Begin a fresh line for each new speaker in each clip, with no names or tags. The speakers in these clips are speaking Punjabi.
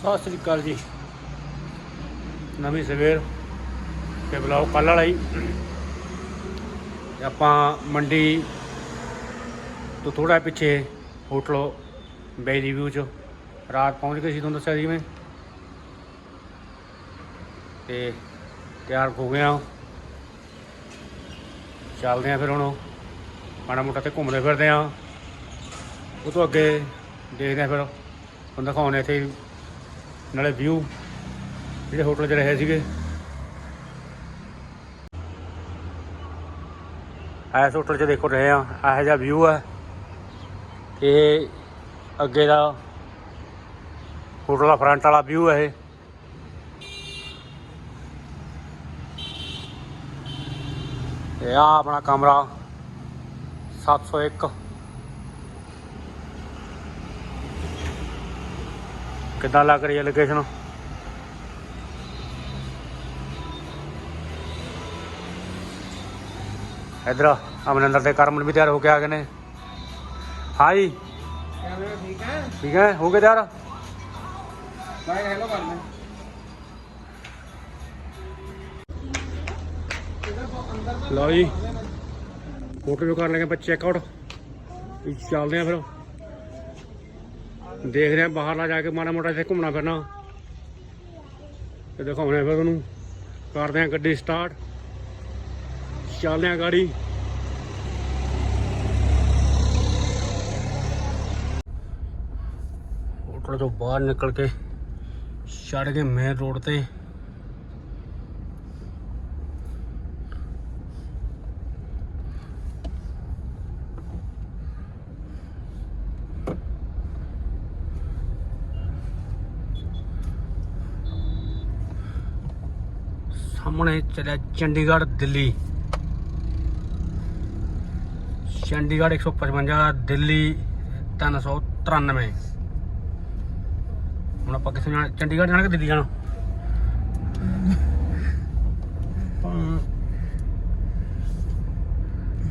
ਸਤਿ ਸ੍ਰੀ ਅਕਾਲ ਜੀ। ਨਵੀਂ ਸਵੇਰ ਤੇ ਬੁਲਾਓ ਕੱਲ ਵਾਲਾ ਹੀ। ਆਪਾਂ ਮੰਡੀ ਤੋਂ ਥੋੜਾ ਪਿੱਛੇ ਹੋਟਲ ਬੈਰੀ ਵਿਊ ਚ ਰਾਤ ਪਹੁੰਚ ਗਏ ਸੀ, ਤੁਹਾਨੂੰ ਦੱਸਿਆ ਸੀ ਮੈਂ। ਤੇ ਤਿਆਰ ਹੋ ਗਏ ਆ ਚੱਲਦੇ ਆ ਫਿਰ ਹੁਣ। ਮਾੜਾ ਮੋਟਾ ਤੇ ਘੁੰਮਦੇ ਫਿਰਦੇ ਆ ਉਹ ਤੋਂ ਅੱਗੇ ਦੇਖਦੇ ਆ ਫਿਰ। ਤੁਹਾਨੂੰ ਦਿਖਾਉਂਦੇ ਇੱਥੇ ਨਾਲੇ ਵਿਊ ਜਿਹੜੇ ਹੋਟਲ 'ਚ ਰਹੇ ਸੀਗੇ। ਐਸ ਹੋਟਲ 'ਚ ਦੇਖੋ ਰਹੇ ਆ ਇਹੋ ਜਿਹਾ ਵਿਊ ਹੈ ਇਹ ਅੱਗੇ ਦਾ ਹੋਟਲ ਦਾ ਫਰੰਟ ਵਾਲਾ ਵਿਊ ਹੈ ਇਹ। ਇਹ ਆ ਆਪਣਾ ਕਮਰਾ 701 ਕਿੱਦਾਂ ਲੱਗ ਰਹੀ ਹੈ ਲੋਕੇਸ਼ਨ ਇਧਰ ਅਮਰਿੰਦਰ ਤੇ ਕਰਮਨ ਵੀ ਤਿਆਰ ਹੋ ਕੇ ਆ ਗਏ ਨੇ। ਹਾਈ
ਠੀਕ ਹੈ
ਠੀਕ ਹੈ ਹੋ ਗਏ ਤਿਆਰ?
ਬਾਈ ਹੈਲੋ ਕਰ ਲੈ
ਲਓ ਜੀ। ਫੋਟੋ ਵੀ ਕਰ ਲੈਗੇ ਆਪਾਂ ਚੈੱਕ ਆਊਟ ਚੱਲਦੇ ਆ ਫਿਰ। ਦੇਖਦੇ ਆ ਬਾਹਰਲਾ ਜਾ ਕੇ ਮਾੜਾ ਮੋਟਾ ਇੱਥੇ ਘੁੰਮਣਾ ਫਿਰਨਾ। ਤੇ ਦਿਖਾਉਣੇ ਫਿਰ ਤੁਹਾਨੂੰ। ਕਰਦੇ ਆ ਗੱਡੀ ਸਟਾਰਟ ਚੱਲਦੇ ਆ ਗਾੜੀ। ਹੋਟਲ ਤੋਂ ਬਾਹਰ ਨਿਕਲ ਕੇ, ਛੱਡ ਕੇ ਮੇਨ ਰੋਡ ਤੇ ਸਾਹਮਣੇ ਚੱਲਿਆ ਚੰਡੀਗੜ੍ਹ ਦਿੱਲੀ। ਚੰਡੀਗੜ੍ਹ 155 ਦਿੱਲੀ 393 ਹੁਣ ਆਪਾਂ ਕਿੱਥੇ ਜਾਣਾ? ਚੰਡੀਗੜ੍ਹ ਜਾਣਾ ਕਿ ਦਿੱਲੀ ਜਾਣਾ?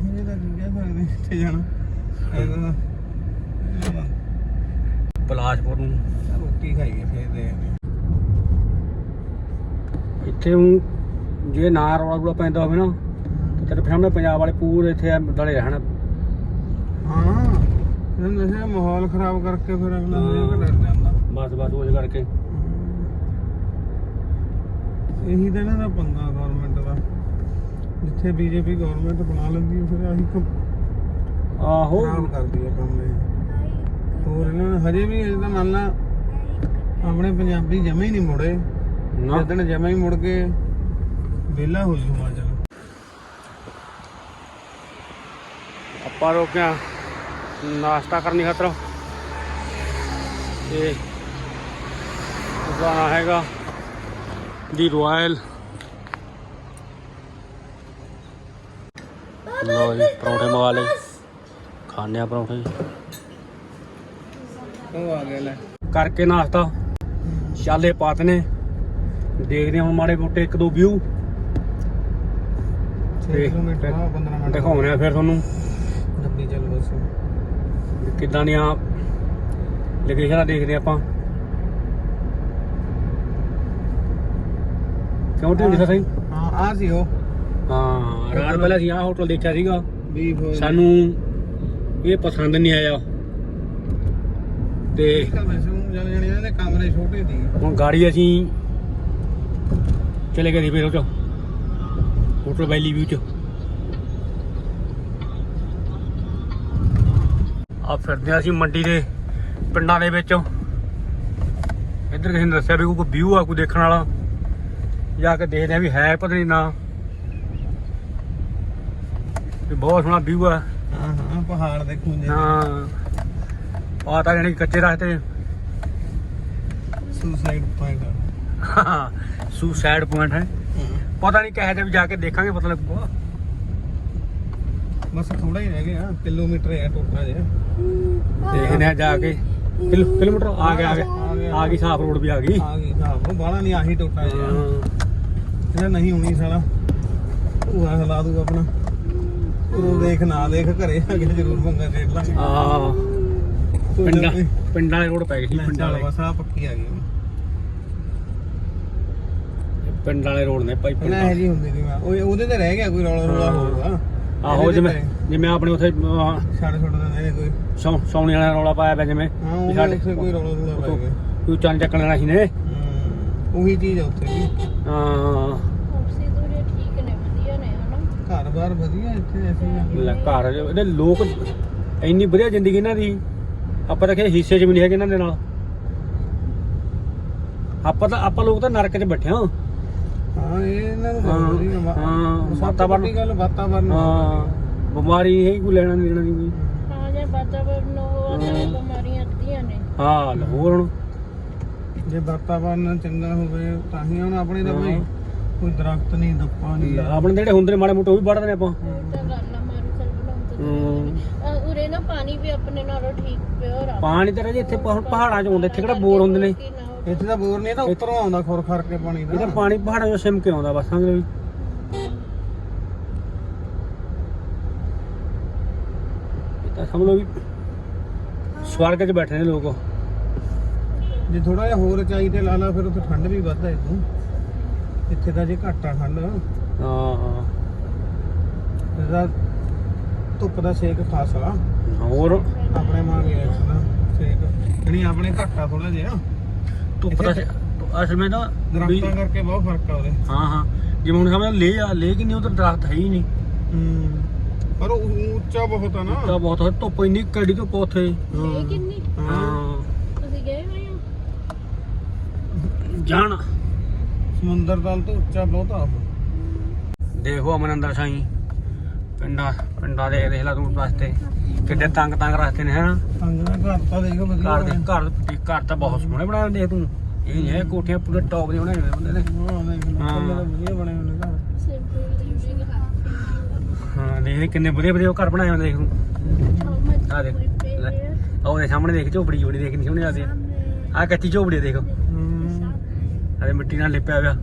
ਇਹ ਤਾਂ ਕਹਿ ਸਕਦੇ ਜਾਣਾ।
ਨੂੰ
ਰੋਟੀ ਖਾਈਏ ਫੇਰ ਦੇ
ਇੱਥੇ ਹੁਣ ਨਾ ਰੌਲਾ ਰੌਲਾ ਪੈਂਦਾ ਹੋਵੇ ਨਾ। ਤੇਰੇ ਸਾਹਮਣੇ ਪੰਜਾਬ ਵਾਲੇ ਪੂਰੇ ਇੱਥੇ ਦਲੇ ਰਹਿਣ
ਹਾਂ ਇਹ ਨਸ਼ਾ ਮਾਹੌਲ ਖਰਾਬ ਕਰਕੇ ਫਿਰ ਅਗਲਾ ਇਹ ਡਰ ਜਾਂਦਾ
ਬਸ ਬਸ ਉਹ ਕਰਕੇ।
ਇਹੀ ਤਾਂ ਇਹਨਾਂ ਦਾ ਪੰਗਾ ਗਵਰਨਮੈਂਟ ਦਾ। ਜਿੱਥੇ ਬੀਜੇਪੀ ਗਵਰਨਮੈਂਟ ਬਣਾ ਲੈਂਦੀ ਹੈ ਫਿਰ ਆਹੀ ਕੰਮ
ਆਹੋ।
ਖਰਾਬ ਕਰਦੀ ਹੈ ਕੰਮ ਇਹ। ਹੋਰ ਇਹਨਾਂ ਨੇ ਹਜੇ ਵੀ ਅਜੇ ਤਾਂ ਮੰਨ ਲਾ ਆਪਣੇ ਪੰਜਾਬੀ ਜਮੇ ਹੀ ਨਹੀਂ ਮੁੜੇ।
ਨਾ।
ਜਦੋਂ ਜਮੇ ਹੀ ਮੁੜ ਕੇ ਵਿਹਲਾ ਹੋ ਜੂ ਹਿਮਾਚਲ
ਆਪਾਂ ਰੋਕਿਆ ਨਾਸ਼ਤਾ ਕਰਨੀ ਖਾਤਰ। ਤੇ ਜਾਣਾ ਹੈਗਾ ਦੀ ਰਾਇਲ ਲੋ ਜੀ ਪਰੌਂਠੇ ਮੰਗਾ ਲਏ। ਖਾਣੇ ਆ ਪਰੌਂਠੇ
ਉਹ ਆ ਗਿਆ ਲੈ।
ਕਰਕੇ ਨਾਸ਼ਤਾ। ਚਾਲੇ ਪਾਤ ਨੇ ਦੇਖਦੇ ਹਾਂ ਹੁਣ ਮਾੜੇ ਮੋਟੇ ਇੱਕ ਦੋ ਵਿਊ।
6
ਤੇ
ਕਿਲੋਮੀਟਰ ਆ 15 ਮਿੰਟ
ਦਿਖਾਉਣੇ ਆ ਫਿਰ ਤੁਹਾਨੂੰ।
ਡੱਬੀ ਚੱਲ ਬਸ।
ਕਿੱਦਾਂ ਦੀਆਂ ਲੋਕੇਸ਼ਨਾਂ ਦੇਖਦੇ ਆਪਾਂ। ਕਿਉਂ ਢਿੰਡੀ ਸਾ ਸਹੀ?
ਹਾਂ ਆ ਸੀ ਉਹ।
ਹਾਂ ਰਾਤ ਪਹਿਲਾਂ ਅਸੀਂ ਆਹ ਹੋਟਲ ਦੇਖਿਆ ਸੀਗਾ। ਸਾਨੂੰ ਇਹ ਪਸੰਦ ਨਹੀਂ ਆਇਆ। ਤੇ
ਦੇ ਕਮਰੇ ਛੋਟੇ ਸੀ।
ਹੁਣ ਗਾੜੀ ਅਸੀਂ ਚਲੇ ਗਏ ਸੀ ਫਿਰ ਉਹ ਚ। ਹੋਟਲ ਵੈਲੀ ਵਿਊ ਚ। ਆ ਫਿਰਦੇ ਹਾਂ ਅਸੀਂ ਮੰਡੀ ਦੇ ਪਿੰਡਾਂ ਦੇ ਵਿੱਚ। ਇੱਧਰ ਕਿਸੇ ਨੇ ਦੱਸਿਆ ਵੀ ਕੋਈ ਵਿਊ ਆ ਕੋਈ ਦੇਖਣ ਵਾਲਾ। ਜਾ ਕੇ ਦੇਖਦੇ ਆ ਵੀ ਹੈ ਪਤਾ ਨਹੀਂ ਨਾ। ਵੀ ਬਹੁਤ ਸੋਹਣਾ ਵਿਊ ਆ।
ਹਾਂ ਹਾਂ ਪਹਾੜ ਦੇ ਖੂੰਜੇ
ਹਾਂ। ਆ ਤਾਂ ਜਾਣੀ ਕਿ ਕੱਚੇ ਰਸਤੇ।
ਸੁਸਾਈਡ ਪੁਆਇੰਟ
ਸੁਸਾਈਡ ਪੁਆਇੰਟ ਹੈ। ਪਤਾ ਨਹੀਂ ਕਿਹੋ ਜਿਹਾ ਵੀ ਜਾ ਕੇ ਦੇਖਾਂਗੇ ਪਤਾ ਲੱਗੂਗਾ
ਬਸ ਥੋੜਾ ਹੀ ਰਹਿ ਗਿਆ ਕਿਲੋਮੀਟਰ ਹੈ ਟੋਟਾ ਜਿਹਾ
ਦੇਖਦੇ ਆ ਜਾ ਕੇ। ਕਿਲੋ ਕਿਲੋਮੀਟਰ ਆ ਗਿਆ ਆ ਗਿਆ। ਆ ਗਈ ਸਾਫ਼ ਰੋਡ ਵੀ ਆ ਗਈ।
ਆ ਗਈ ਹਾਂ ਉਹ ਬਾਹਲਾ ਨਹੀਂ ਆਹੀ ਟੋਟਾ ਇਹਦਾ ਨਹੀਂ ਹੋਣੀ ਸਾਲਾ। ਉਹ ਆ ਲਾ ਦੂਗਾ ਆਪਣਾ। ਉਹ ਦੇਖ ਨਾ ਦੇਖ ਘਰੇ ਆ ਕੇ ਜ਼ਰੂਰ ਪੰਗਾ ਛੇੜ ਲਾਂਗੇ
ਆ ਪਿੰਡਾਂ ਪਿੰਡਾਂ ਵਾਲੇ ਰੋਡ ਪੈ ਗਈ ਪਿੰਡਾਂ
ਪਿੰਡਾਂ
ਵਾਲੇ।
ਬਸ ਆ ਪੱਕੀ ਆ ਗਈ।
ਪਿੰਡ ਵਾਲੇ ਰੋਡ ਨੇ ਭਾਈ ਪਿੰਡ
ਇਹ ਜੀ ਹੁੰਦੀ ਸੀ ਉਹ ਉਹਦੇ ਤੇ ਰਹਿ ਗਿਆ ਕੋਈ ਰੌਲਾ ਰੌਲਾ ਹੋਊਗਾ
ਆਹੋ ਜਿਵੇਂ ਜਿਵੇਂ ਆਪਣੇ ਉੱਥੇ
ਛੱਡ ਛੱਡ ਦਿੰਦੇ ਨੇ ਕੋਈ।
ਸੌਣੀ ਵਾਲਾ ਰੌਲਾ ਪਾਇਆ ਪਿਆ ਜਿਵੇਂ।
ਹਾਂ
ਵੀ
ਉਹ
ਸਾਡੇ
ਉੱਥੇ ਕੋਈ ਰੌਲਾ ਰੌਲਾ ਪੈ ਗਿਆ
ਤੂੰ ਚੰਨ ਚੱਕਣ ਵਾਲਾ ਸੀ ਨੇ।
ਉਹੀ ਚੀਜ਼ ਆ ਉੱਥੇ ਵੀ।
ਹਾਂ।
ਉਸੇ ਦੂਰੇ ਠੀਕ ਨੇ ਵਧੀਆ ਨੇ ਹਨਾ?
ਘਰ-ਬਾਰ ਵਧੀਆ ਇੱਥੇ ਐਸੀ
ਲੈ ਘਰ ਇਹਦੇ ਲੋਕ ਇੰਨੀ ਵਧੀਆ ਜ਼ਿੰਦਗੀ ਇਹਨਾਂ ਦੀ। ਆਪਾਂ ਤਾਂ ਕਿ ਹਿੱਸੇ 'ਚ ਵੀ ਨਹੀਂ ਹੈਗੇ ਇਹਨਾਂ ਦੇ ਨਾਲ। ਆਪਾਂ ਤਾਂ ਆਪਾਂ ਲੋਕ ਤਾਂ ਨਰਕ 'ਚ ਬੈਠੇ ਹਾਂ।
ਹਾਂ ਇਹ ਇਹਨਾਂ ਨੂੰ
ਹਾਂ,
ਬਹੁਤ ਵਧੀਆ ਵਾ-
ਹਾਂ,
ਸਭ ਤੋਂ
ਵਾਤਾਵਰਨ-
ਵੱਡੀ ਗੱਲ ਵਾਤਾਵਰਨ
ਹਾਂ ਬਿਮਾਰੀ ਹੈ ਕੋਈ ਲੈਣਾ ਨਹੀਂ ਦੇਣਾ ਨਹੀਂ ਕੋਈ
ਹਾਂ ਜੇ ਵਾਤਾਵਰਨ ਉਹ ਤਾਂ ਬਿਮਾਰੀਆਂ ਅੱਧੀਆਂ ਨੇ।
ਹਾਂ ਲੈ ਹੋਰ ਹੁਣ?
ਜੇ ਵਾਤਾਵਰਨ ਚੰਗਾ ਹੋਵੇ ਤਾਂ ਹੀ ਹੁਣ ਆਪਣੇ ਤਾਂ ਭਾਈ
ਹਾਂ।
ਕੋਈ ਦਰਖਤ ਨਹੀਂ ਦੱਪਾ ਨਹੀਂ।
ਲੈ, ਆਪਣੇ ਜਿਹੜੇ ਹੁੰਦੇ ਨੇ ਮਾੜੇ ਮੋਟੇ ਉਹ ਵੀ ਵੱਢਦੇ ਨੇ ਆਪਾਂ।
ਉਹ ਤਾਂ ਗੱਲ ਆ ਮਾਰੂ ਚੱਲ ਬਣਾਉਂਦੇ
ਹਮ।
ਅਹ ਉਰੇ ਨਾ ਪਾਣੀ ਵੀ ਆਪਣੇ ਨਾਲੋਂ ਠੀਕ ਪਿਓਰ ਆ।
ਪਾਣੀ ਤਾਂ ਜੀ ਇੱਥੇ ਪਹ- ਪਹਾੜਾਂ 'ਚ ਆਉਂਦੇ ਇੱਥੇ ਕਿਹੜਾ ਬੋਰ ਹੁੰਦੇ ਨੇ?
ਨਾ
ਇੱਥੇ ਤਾਂ ਬੋਰ ਨਹੀਂ ਤਾਂ ਉੱਪਰੋਂ ਆਉਂਦਾ ਖੁਰ ਖਰ ਕੇ ਪਾਣੀ ਦਾ।
ਪਾਣੀ ਪਹਾੜਾਂ 'ਚੋਂ ਸਿਮ ਕੇ ਆਉਂਦਾ ਬਸ ਲਓ ਵੀ ਇਹ ਤਾਂ ਸਮਝ ਲਓ ਵੀ ਸਵਰਗ 'ਚ ਬੈਠੇ ਨੇ ਲੋਕ।
ਜੇ ਥੋੜਾ ਜਿਹਾ ਹੋਰ ਚਾਈ ਤੇ ਲਾ ਲਾ ਫਿਰ ਉੱਥੇ ਠੰਡ ਵੀ ਵੱਧ ਹੈ ਇਦੋਂ ਇੱਥੇ ਤਾਂ ਜੇ ਘੱਟ ਆ ਠੰਡ।
ਹਾਂ। ਹਾਂ
ਇਹਦਾ ਧੁੱਪ ਦਾ ਸੇਕ ਖਾਸ। ਆ
ਹੋਰ?
ਆਪਣੇ ਮਾਂ ਇਸ ਦਾ ਸੇਕ। ਜਿਹੜੀ ਆਪਣੇ ਘੱਟ ਆ ਥੋੜਾ ਜਿਹਾ।
ਧੁੱਪ ਦਾ ਅਸਲ ਵਿੱਚ ਨਾ ਵੀ-
ਦਰਖਤਾਂ ਕਰਕੇ ਬਹੁਤ ਫ਼ਰਕ ਆ ਉਹਦੇ।
ਹਾਂ ਹਾਂ। ਜਿਵੇਂ ਹੁਣ ਸਮਝ ਲੈ ਆ ਲੈ ਕਿ ਨਹੀਂ ਉਧਰ ਦਰਖਤ ਹੈ ਹੀ ਨਹੀਂ।
ਹੂੰ। ਪਰ ਉਹ ਉੱਚਾ ਬਹੁਤ ਆ ਨਾ।
ਤਾਂ ਬਹੁਤ ਹੈ, ਧੁੱਪ ਇੰਨੀ ਕੜੀ ਧੁੱਪ ਉੱਥੇ।
ਇਹ ਕਿੰਨੀ?
ਹਾਂ।
ਹਾਂ।
ਤੁਸੀਂ ਗਏ ਹੋਏ ਹੋ?
ਜਾਣ।
ਸਮੁੰਦਰ ਤਲ ਤੋਂ ਉੱਚਾ ਬਹੁਤ ਆ। ਉਹ।
ਦੇਖੋ ਅਮਨੰਦਰ ਸਾਈ। ਪਿੰਡਾਂ ਪਿੰਡਾਂ ਦੇ ਦੇਖ ਲਾ ਤੂੰ ਰਸਤੇ। ਕਿੱਡੇ ਤੰਗ ਤੰਗ ਰਸਤੇ ਨੇ ਹਨਾ?
ਅੰਗ ਦਾ ਘਰ ਤਾਂ ਦੇਖ ਵਧੀਆ
ਘਰ ਦੇ ਘਰ ਘਰ ਤਾਂ ਬਹੁਤ ਸੋਹਣੇ ਬਣਾਏ ਹੁੰਦੇ ਤੂੰ। ਇਹ ਨਹੀਂ ਹੈ ਕੋਠੀਆਂ ਪੂਰੇ ਟੌਪ ਦੀਆਂ ਬਣਾਈਆਂ ਹੋਈਆਂ ਬੰਦੇ ਨੇ
ਹਾਂ
ਹਾਂ।
ਵਧੀਆ ਬਣੇ ਹੋਏ ਘਰ।
ਹਾਂ ਦੇਖ ਕਿੰਨੇ ਵਧੀਆ ਵਧੀਆ ਘਰ ਬਣਾਏ ਹੁੰਦੇ ਦੇਖ ਤੂੰ ਆ ਦੇਖ ਲੈ ਆਹ ਉਹਦੇ ਸਾਹਮਣੇ ਦੇਖ ਝੋਪੜੀ ਝੋਪੜੀ ਦੇਖ ਨਹੀਂ ਸੋਹਣੀ ਲੱਗਦੀ। ਆ ਕੱਚੀ ਝੋਪੜੀ ਦੇਖ।
ਹੂੰ।
ਆਦੇ ਮਿੱਟੀ ਨਾਲ ਲਿਪਿਆ ਹੋਇਆ।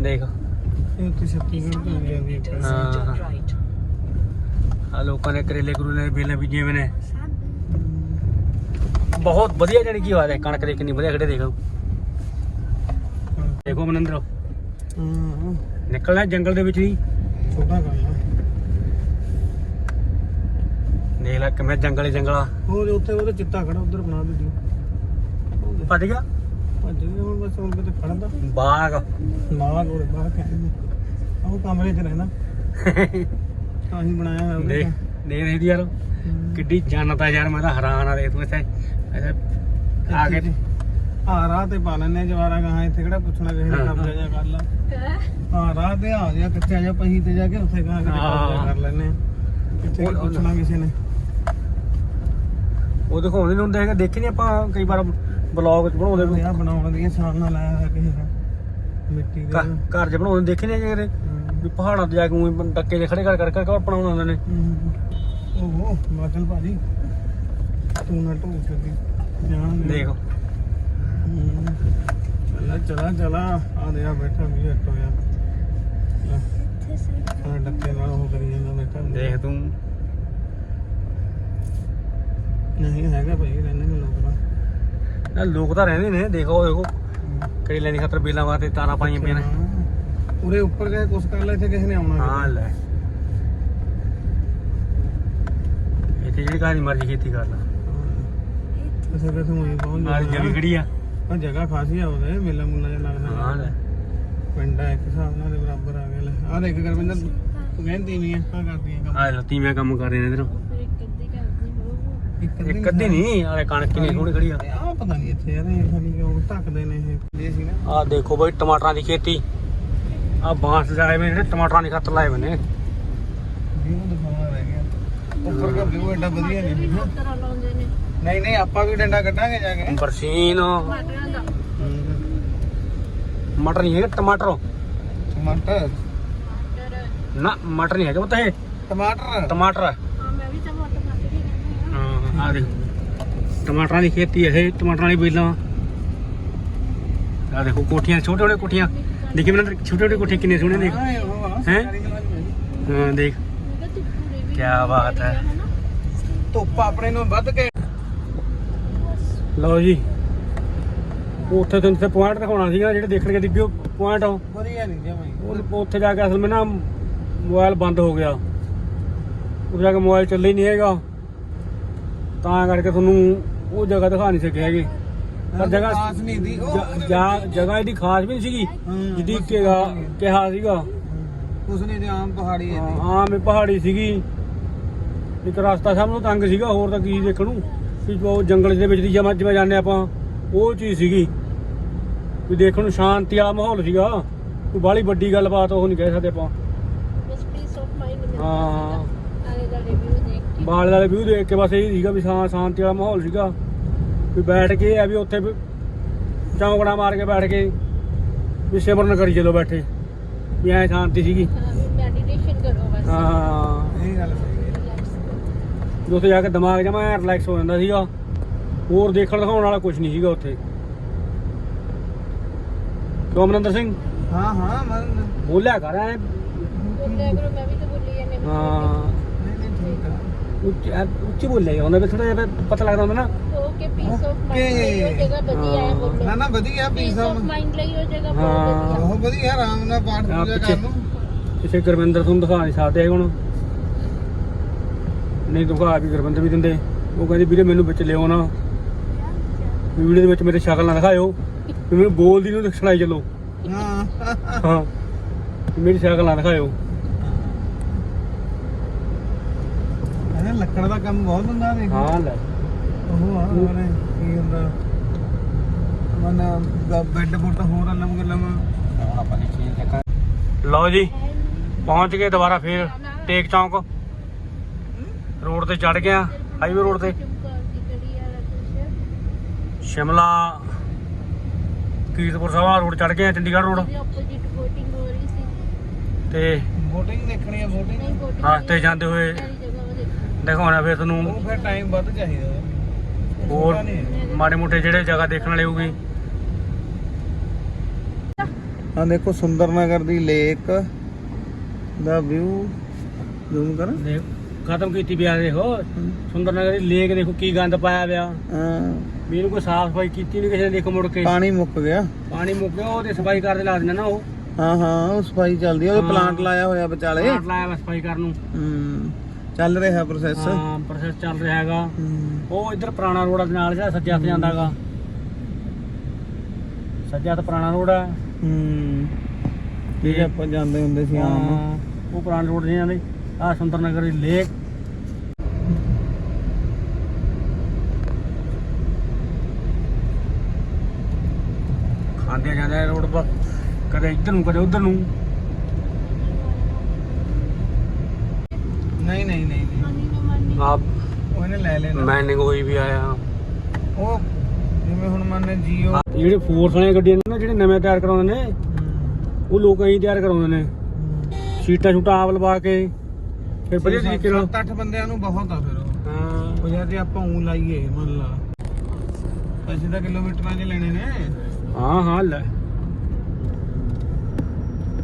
ਦੇਖ।
ਇਹ ਉੱਥੇ ਛੱਤੀਗੜ੍ਹ ਤੋਂ ਆਉਂਦੀ ਆਉਂਦੀ ਇੱਕ
ਹਾਂ। ਆ ਲੋਕਾਂ ਨੇ ਕਰੇਲੇ ਕਰੂਲੇ ਦੇ ਬੇਲਾਂ ਬੀਜੇ ਹੋਏ ਨੇ। ਬਹੁਤ ਵਧੀਆ ਜਾਨੀ ਕੀ ਹੋਇਆ ਕਣਕ ਦੇ ਕਿੰਨੀ ਵਧੀਆ ਖੜੇ ਦੇਖੋ। ਦੇਖੋ ਮਨਿੰਦਰ।
ਹਾਂ।
ਨਿਕਲਣਾ ਜੰਗਲ ਦੇ ਵਿੱਚ ਹੀ
ਛੋਟਾ ਆ
ਦੇਖ ਲੈ ਕਿਵੇਂ ਜੰਗਲ ਹੀ ਜੰਗਲਾ।
ਜੋ ਉੱਥੇ ਉਹਦੇ ਚਿੱਟਾ ਖੜਾ ਉਧਰ ਬਣਾ ਉਹ ਦੇਖ,
ਭੱਜ ਗਿਆ?
ਭੱਜ ਗਿਆ ਹੁਣ ਬਸ ਹੁਣ ਕਿਤੇ ਖੜਦਾ
ਬਾਗ।
ਨਾਲ ਕੋਲੇ ਬਾਹਰ ਕਹਿੰਦੇ ਉਹ ਕਮਰੇ 'ਚ ਰਹਿੰਦਾ। ਤਾਂ ਹੀ ਬਣਾਇਆ ਹੋਇਆ ਉਹਦੇ
ਦੇਖ ਦੇਖ ਰਹੀ ਯਾਰ
ਹੂੰ।
ਕਿੱਡੀ ਜੰਨਤ ਆ ਯਾਰ ਮੈਂ ਤਾਂ ਹੈਰਾਨ ਆ ਦੇਖ ਤੂੰ ਇੱਥੇ। ਇੱਥੇ ਆ ਕੇ
ਆ ਰਾਹ ਤੇ ਪਾ ਲੈਣੇ ਜਵਾਰਾ ਗਾਹਾਂ ਇੱਥੇ ਕਿਹੜਾ ਪੁੱਛਣਾ ਕਿਸੇ ਨੇ
ਹਾਂ,
ਕਬਜ਼ਾ ਜਾ ਕਰ ਲਾ। ਹਾਂ? ਰਾਹ ਤੇ ਆ ਜਾ ਕਿੱਥੇ ਆ ਜਾ ਪਹੀ ਤੇ ਜਾ ਕੇ ਉੱਥੇ ਗਾਹਾਂ ਕਿਤੇ ਕਬਜ਼ਾ
ਹਾਂ।
ਕਰ ਲੈਣੇ ਕਿੱਥੇ
ਉਹ-
ਪੁੱਛਣਾ ਕਿਸੇ ਨੇ।
ਉਹ ਦਿਖਾਉਂਦੇ ਨਹੀਂ ਹੁੰਦੇ ਹੈਗੇ ਦੇਖੇ ਨਹੀਂ ਆਪਾਂ ਕਈ ਵਾਰ ਬਲੌਗ ਚ ਬਣਾਉਂਦੇ ਵੀ
ਆ ਬਣਾਉਣ ਦੀਆਂ ਸਾਨ ਨਾਲ ਲਾਇਆ ਹੋਇਆ ਕਿਸੇ ਦਾ। ਮਿੱਟੀ ਦੇ।
ਘਰ- ਘਰ ਚ ਬਣਾਉਂਦੇ ਦੇਖੇ ਨਹੀਂ ਜਿਹੜੇ
ਹੂੰ।
ਵੀ ਪਹਾੜਾਂ ਤੇ ਜਾ ਕੇ ਊਂ ਡੱਕੇ ਦੇ ਖੜੇ ਕਰ ਕਰ ਕਰ ਬਣਾਉਣ ਹੁੰਦੇ ਨੇ
ਹੂੰ। ਓਹੋ ਮਾਚਲ ਭਾਜੀ ਤੂੰ ਨਾ ਢੋਲ ਸਕੀ ਜਾਣ ਦੇ।
ਦੇਖ
ਹੂੰ। ਚੱਲਾ ਚਲਾ ਚਲਾ ਆ ਦੇ ਆ ਬੈਠਾ ਵੀ ਹਟ ਹੋਇਆ ਲੈ ਆ ਡੱਕੇ ਨਾਲ ਉਹ ਕਰੀ ਜਾਂਦਾ ਬੈਠਾ
ਦੇਖ ਤੂੰ
ਨਹੀਂ ਹੈਗਾ ਭਾਈ ਰਹਿੰਦੇ ਨੇ ਲੋਕ ਤਾਂ
ਨਾ ਲੋਕ ਤਾਂ ਰਹਿੰਦੇ ਨੇ ਦੇਖੋ ਦੇਖੋ ਕਈ ਲੈਣੀ ਖਾਤਰ ਬੇਲਾਂ ਵਾਸਤੇ ਤਾਰਾਂ ਪਾਈਆਂ ਪਈਆਂ ਨੇ
ਹਾਂ। ਉਰੇ ਉੱਪਰ ਗਏ ਕੁਛ ਕਰ ਲੈ ਇੱਥੇ ਕਿਸੇ ਨੇ ਆਉਣਾ।
ਹਾਂ ਲੈ। ਇੱਥੇ ਜਿਹੜੀ ਕਹਾਣੀ ਮਰਜ਼ੀ ਖੇਤੀ ਕਰ ਲਾ।
ਕਿਸੇ ਕਿਸੇ ਨੂੰ ਪਹੁੰਚ
ਨਾਲ ਜਗੀ ਖੜੀ ਆ?
ਪਰ ਜਗ੍ਹਾ ਖਾਸੀ ਆ ਉਹਦੇ ਮੇਲਾ ਮੁੱਲਾ ਜਿਹਾ ਲੱਗਦਾ।
ਹਾਂ ਲੈ।
ਪਿੰਡ ਆ ਇੱਕ ਹਿਸਾਬ ਨਾਲ ਦੇ ਬਰਾਬਰ ਆ ਗਿਆ ਲੈ। ਆ ਦੇਖ ਗੁਰਵਿੰਦਰ ਤੂੰ ਕਹਿੰਦੀ ਨਹੀਂ ਆ ਆ ਕਰਦੀਆਂ ਕੰਮ।
ਆ ਲੱਤੀ ਮੈਂ ਕੰਮ ਕਰ ਰਹੇ ਨੇ ਇਧਰੋਂ।
ਫਿਰ ਇੱਕ ਅੱਧੀ ਕਰਦੀ ਹੋਊ।
ਇੱਕ
ਇੱਕ ਅੱਧੀ ਨਹੀਂ। ਆਲੇ ਕਣਕ ਕਿੰਨੀ ਸੋਹਣੀ ਖੜੀ ਆ।
ਆ ਪਤਾ ਨਹੀਂ ਇੱਥੇ ਯਾਰ ਇਹ ਖਾਲੀ ਕਿਉਂ ਢੱਕਦੇ ਨੇ ਇਹ ਸੀ ਨਾ।
ਆ ਦੇਖੋ ਬਈ ਟਮਾਟਰਾਂ ਦੀ ਖੇਤੀ। ਆ ਬਾਂਸ ਲਾਏ ਹੋਏ ਨੇ ਟਮਾਟਰਾਂ ਦੀ ਖਾਤਰ ਲਾਏ ਹੋਏ ਨੇ।
ਵੀਊ ਦਿਖਾਉਣਾ ਰਹਿ ਗਿਆ। ਉੱਪਰ ਦਾ ਵੀਊ ਐਡਾ ਵਧੀਆ ਨਹੀਂ
ਵੀ ਤਰ੍ਹਾਂ ਲਾਉਂਦੇ ਨੇ।
ਨਹੀਂ ਨਹੀਂ ਆਪਾਂ ਵੀ ਡੰਡਾ ਕੱਢਾਂਗੇ ਜਾ ਕੇ।
ਬਰਸੀਨ।
ਟਮਾਟਰਾਂ ਦਾ।
ਮਟਰ ਨਹੀਂ ਹੈਗੇ ਟਮਾਟਰ।
ਟਮਾਟਰ?
ਟਮਾਟਰ।
ਨਾ ਮਟਰ ਨਹੀਂ ਹੈਗੇ ਉਹ ਤਾਂ ਇਹ।
ਟਮਾਟਰ?
ਟਮਾਟਰ।
ਹਾਂ ਮੈਂ ਵੀ ਟਮਾਟਰ ਕੱਟ ਹੀ ਹਾਂ
ਹਾਂ ਆ ਦੇਖ। ਟਮਾਟਰਾਂ ਦੀ ਖੇਤੀ ਇਹ ਟਮਾਟਰਾਂ ਦੀ ਬੇਲਾਂ। ਆ ਦੇਖੋ ਕੋਠੀਆਂ ਛੋਟੇ ਛੋਟੇ ਕੋਠੀਆਂ। ਦੇਖੀ ਮੈਨੂੰ ਛੋਟੇ ਛੋਟੇ ਕੋਠੇ ਕਿੰਨੇ ਸੋਹਣੇ ਦੇਖ।
ਹਾਂ, ਉਹ
ਹੈਂ? ਦੇਖ।
ਮੈਂ
ਕਿਆ ਬਾਤ ਹੈ।
ਧੁੱਪ ਆਪਣੇ ਨੂੰ ਵੱਧ ਕੇ
ਲਓ ਜੀ। ਉਹ ਉੱਥੇ ਤੈਨੂੰ ਤੇ ਪੁਆਇੰਟ ਦਿਖਾਉਣਾ ਸੀਗਾ ਜਿਹੜੇ ਦੇਖਣ ਕੇ ਦਿੱਗੇ ਪੁਆਇੰਟ ਉਹ।
ਵਧੀਆ ਨਹੀਂ ਜਮਾਈ
ਉੱਥੇ ਜਾ ਕੇ ਅਸਲ ਵਿੱਚ ਨਾ ਮੋਬਾਈਲ ਬੰਦ ਹੋ ਗਿਆ। ਉੱਥੇ ਜਾ ਕੇ ਮੋਬਾਈਲ ਚੱਲੇ ਹੀ ਨਹੀਂ ਹੈਗਾ। ਤਾਂ ਕਰਕੇ ਤੁਹਾਨੂੰ ਉਹ ਜਗ੍ਹਾ ਦਿਖਾ ਨਹੀਂ ਸਕੇ ਹੈਗੇ। ਪਰ ਜਗ੍ਹਾ
ਖਾਸ ਨਹੀਂ ਦੀ ਉਹ
ਜ- ਜਗ੍ਹਾ ਇਹਦੀ ਖਾਸ ਵੀ ਨਹੀਂ ਸੀਗੀ ਜਿੱਦੀ ਕਿਹਾ ਕਿਹਾ ਸੀਗਾ।
ਕੁਛ ਨਹੀਂ ਤੇ ਆਮ ਪਹਾੜੀ ਹੈ ਦੀ
ਹਾਂ ਮੇ ਪਹਾੜੀ ਸੀਗੀ। ਇੱਕ ਰਸਤਾ ਸਭ ਤੋਂ ਤੰਗ ਸੀਗਾ ਹੋਰ ਤਾਂ ਕੀ ਦੇਖਣ ਨੂੰ। ਵੀ ਉਹ ਜੰਗਲ ਦੇ ਵਿੱਚ ਦੀ ਜਮਾ ਜਿਵੇਂ ਜਾਂਦੇ ਆਪਾਂ ਉਹ ਚੀਜ਼ ਸੀਗੀ। ਵੀ ਦੇਖਣ ਨੂੰ ਸ਼ਾਂਤੀ ਵਾਲਾ ਮਾਹੌਲ ਸੀਗਾ। ਕੋਈ ਬਾਹਲੀ ਵੱਡੀ ਗੱਲਬਾਤ ਉਹ ਨਹੀਂ ਕਹਿ ਸਕਦੇ ਆਪਾਂ।
ਬਸ ਪੀਸ ਆਫ ਮਾਈਂਡ ਮਿਲਦਾ
ਹਾਂ।
ਆਲੇ ਦਾ ਰਿਵਿਊ ਦੇਖ ਕੇ।
ਬਾਲ ਵਾਲੇ ਵਿਊ ਦੇਖ ਕੇ ਬਸ ਇਹ ਸੀਗਾ ਵੀ ਸ਼ਾਂ ਸ਼ਾਂਤੀ ਵਾਲਾ ਮਾਹੌਲ ਸੀਗਾ। ਵੀ ਬੈਠ ਕੇ ਆ ਵੀ ਉੱਥੇ ਚੌਂਕੜਾ ਮਾਰ ਕੇ ਬੈਠ ਕੇ ਵੀ ਸਿਮਰਨ ਕਰੀ ਚਲੋ ਬੈਠੇ। ਵੀ ਐ ਸ਼ਾਂਤੀ ਸੀਗੀ।
ਮੈਡੀਟੇਸ਼ਨ ਕਰੋ ਬਸ।
ਹਾਂ।
ਇਹ ਗੱਲ ਸਹੀ ਹੈ।
ਉੱਥੇ ਜਾ ਕੇ ਦਿਮਾਗ ਜਮਾ ਰਿਲੈਕਸ ਹੋ ਜਾਂਦਾ ਸੀਗਾ। ਹੋਰ ਦੇਖਣ ਦਿਖਾਉਣ ਵਾਲਾ ਕੁਝ ਨਹੀਂ ਸੀਗਾ ਉੱਥੇ। ਕਿਉਂ ਅਮਰਿੰਦਰ ਸਿੰਘ?
ਹਾਂ ਹਾਂ ਮਨ
ਬੋਲਿਆ ਕਰ ਐ।
ਬੋਲਿਆ ਕਰੋ ਮੈਂ ਵੀ ਤਾਂ ਬੋਲੀ ਜਾਂਦੀ ਹਾਂ।
ਹਾਂ।
ਨਹੀਂ ਨਹੀਂ ਠੀਕ ਆ।
ਉੱਚੀ ਐ ਉੱਚੀ ਬੋਲਿਆ ਹੁੰਦਾ ਵੀ ਥੋੜਾ ਜਿਹਾ ਪਤਾ ਲੱਗਦਾ ਹੁੰਦਾ ਨਾ।
ਓਕੇ ਪੀਸ ਆਫ ਮਾਈਂਡ ਲਈ ਉਹ ਜਗ੍ਹਾ ਵਧੀਆ ਹੈ ਬੋਲੋ।
ਨਾ ਨਾ ਵਧੀਆ
ਪੀਸ
ਪੀਸ
ਆਫ ਮਾਈਂਡ ਲਈ ਉਹ ਜਗ੍ਹਾ
ਹਾਂ।
ਬਹੁਤ ਵਧੀਆ।
ਬਹੁਤ ਵਧੀਆ ਆਰਾਮ ਨਾਲ ਪਾਠ
ਹਾਂ,
ਪੂਜਾ
ਪਿੱਛੇ।
ਕਰ ਲੂੰ
ਕਿਸੇ ਗੁਰਵਿੰਦਰ ਤੁਹਾਨੂੰ ਦਿਖਾ ਨਹੀਂ ਸਕਦੇ ਹੈਗੇ ਹੁਣ। ਨਹੀਂ ਦਿਖਾ ਵੀ ਗੁਰਵਿੰਦਰ ਵੀ ਦਿੰਦੇ। ਉਹ ਕਹਿੰਦੇ ਵੀਰੇ ਮੈਨੂੰ ਵਿੱਚ ਲਿਓ ਨਾ। ਵੀਡੀਓ ਦੇ ਵਿੱਚ ਮੇਰੇ ਸ਼ਕਲ ਨਾ ਦਿਖਾਇਓ। ਵੀ ਮੈਨੂੰ ਬੋਲਦੀ ਨੂੰ ਦਿਖਣਾਈ ਚੱਲੋ।
ਹਾਂ।
ਹਾਂ। ਵੀ ਮੇਰੀ ਸ਼ਕਲ ਨਾ ਦਿਖਾਇਓ।
ਇਹ ਲੱਕੜ ਦਾ ਕੰਮ ਬਹੁਤ ਹੁੰਦਾ ਦੇਖ।
ਹਾਂ ਲੈ
ਉਹ ਆ ਉਹਨੇ ਕੀ ਹੁੰਦਾ? ਮਨ ਬੈੱਡ ਬੁੱਟ ਹੋਰ ਅਲਮ ਗਲਮ।
ਹੁਣ ਆਪਾਂ ਦੀ ਚੀਜ਼ ਦੇਖਾਂ ਲਓ ਜੀ ਪਹੁੰਚ ਗਏ ਦੁਬਾਰਾ ਫੇਰ ਟੇਕ ਚੌਂਕ। ਰੋਡ ਤੇ ਚੜ ਗਿਆ ਹਾਈਵੇ ਰੋਡ ਤੇ। ਸ਼ਿਮਲਾ ਕੀਰਤਪੁਰ ਸਾਹਿਬ ਰੋਡ ਚੜ ਗਏ ਚੰਡੀਗੜ੍ਹ ਰੋਡ।
ਹੋ
ਤੇ
VOTING ਦੇਖਣੀ ਹੈ VOTING
ਰਸਤੇ ਜਾਂਦੇ ਹੋਏ ਦਿਖਾਉਣਾ ਫਿਰ ਤੁਹਾਨੂੰ।
ਉਹ ਫਿਰ ਟਾਈਮ ਵੱਧ ਚਾਹੀਦਾ।
ਹੋਰ ਮਾੜੇ ਮੋਟੇ ਜਿਹੜੇ ਜਗ੍ਹਾ ਦੇਖਣ ਵਾਲੇ ਹੋਊਗੀ।
ਆ ਦੇਖੋ ਸੁੰਦਰ ਨਗਰ ਦੀ ਲੇਕ ਦਾ ਵਿਊ। ਜ਼ੂਮ ਕਰ।
ਦੇਖ ਖਤਮ ਕੀਤੀ ਪਿਆ ਦੇਖੋ। ਸੁੰਦਰ ਨਗਰ ਦੀ ਲੇਕ ਦੇਖੋ ਕੀ ਗੰਦ ਪਾਇਆ ਪਿਆ।
ਹਾਂ।
ਵੀ ਇਹਨੂੰ ਕੋਈ ਸਾਫ਼ ਸਫ਼ਾਈ ਕੀਤੀ ਨਹੀਂ ਕਿਸੇ ਨੇ ਦੇਖੋ ਮੁੜ ਕੇ।
ਪਾਣੀ ਮੁੱਕ ਗਿਆ।
ਪਾਣੀ ਮੁੱਕ ਗਿਆ ਉਹ ਤੇ ਸਫ਼ਾਈ ਕਰਦੇ ਲਾ ਦਿੰਦੇ ਨਾ ਉਹ।
ਹਾਂ ਹਾਂ ਉਹ ਸਫ਼ਾਈ ਚੱਲਦੀ ਆ। ਉਹ। ਪਲਾਂਟ ਲਾਇਆ ਹੋਇਆ ਵਿਚਾਲੇ।
ਪਲਾਂਟ ਲਾਇਆ ਸਫ਼ਾਈ ਕਰਨ ਨੂੰ।
ਹੂੰ। ਚੱਲ ਰਿਹਾ ਪ੍ਰੋਸੈਸ
ਹਾਂ ਪ੍ਰੋਸੈਸ ਚੱਲ ਰਿਹਾ ਹੈਗਾ। ਉਹ ਇੱਧਰ ਪੁਰਾਣਾ ਰੋਡ ਦੇ ਨਾਲ ਜਿਹੜਾ ਸੱਜੇ ਹੱਥ ਜਾਂਦਾਗਾ ਸੱਜੇ ਹੱਥ ਪੁਰਾਣਾ ਰੋਡ ਹੈ।
ਹੂੰ। ਇਹ ਆਪਾਂ ਜਾਂਦੇ ਹੁੰਦੇ ਸੀ ਆਮ।
ਉਹ ਪੁਰਾਣੇ ਰੋਡ ਦੇ ਜਾਂਦੇ ਆ ਸੁੰਦਰ ਨਗਰ ਦੀ ਲੇਕ। ਖਾਂਦੇ ਜਾਂਦੇ ਰੋਡ ਪਰ ਕਦੇ ਇੱਧਰ ਨੂੰ ਕਦੇ ਉੱਧਰ ਨੂੰ।
ਨਹੀਂ ਨਹੀਂ ਨਹੀਂ ਨਹੀਂ।
ਮਾਨੀ ਨਾ ਮਾਨੀ
ਆਪ
ਉਹ ਇਹਨੇ ਲੈ ਲੈਣਾ
ਮੈਨਿੰਗ ਹੋਈ ਵੀ ਆਇਆ
ਉਹ ਜਿਵੇਂ ਹੁਣ ਮੰਨ ਜੀਓ
ਆਹ ਜਿਹੜੇ ਫੋਰਸ ਵਾਲੀਆਂ ਗੱਡੀਆਂ ਨੇ ਨਾ ਜਿਹੜੇ ਨਵੇਂ ਤਿਆਰ ਕਰਾਉਂਦੇ ਨੇ ਉਹ ਲੋਕ ਐਂ ਤਿਆਰ ਕਰਾਉਂਦੇ ਨੇ ਸੀਟਾਂ ਛੂਟਾਂ ਆਪ ਲਵਾ ਕੇ ਫਿਰ ਵਧੀਆ ਤਰੀਕੇ ਨਾਲ
7-8 ਬੰਦਿਆਂ ਨੂੰ ਬਹੁਤ ਆ ਫਿਰ ਉਹ
ਹਾਂ
ਉਹ ਜੇ ਆਪਾਂ ਉਂ ਲਾਈਏ ਮੰਨ ਲਾ ਪੈਸੇ ਤਾਂ ਕਿਲੋਮੀਟਰਾਂ 'ਚ ਲੈਣੇ ਨੇ
ਹਾਂ ਹਾਂ ਲੈ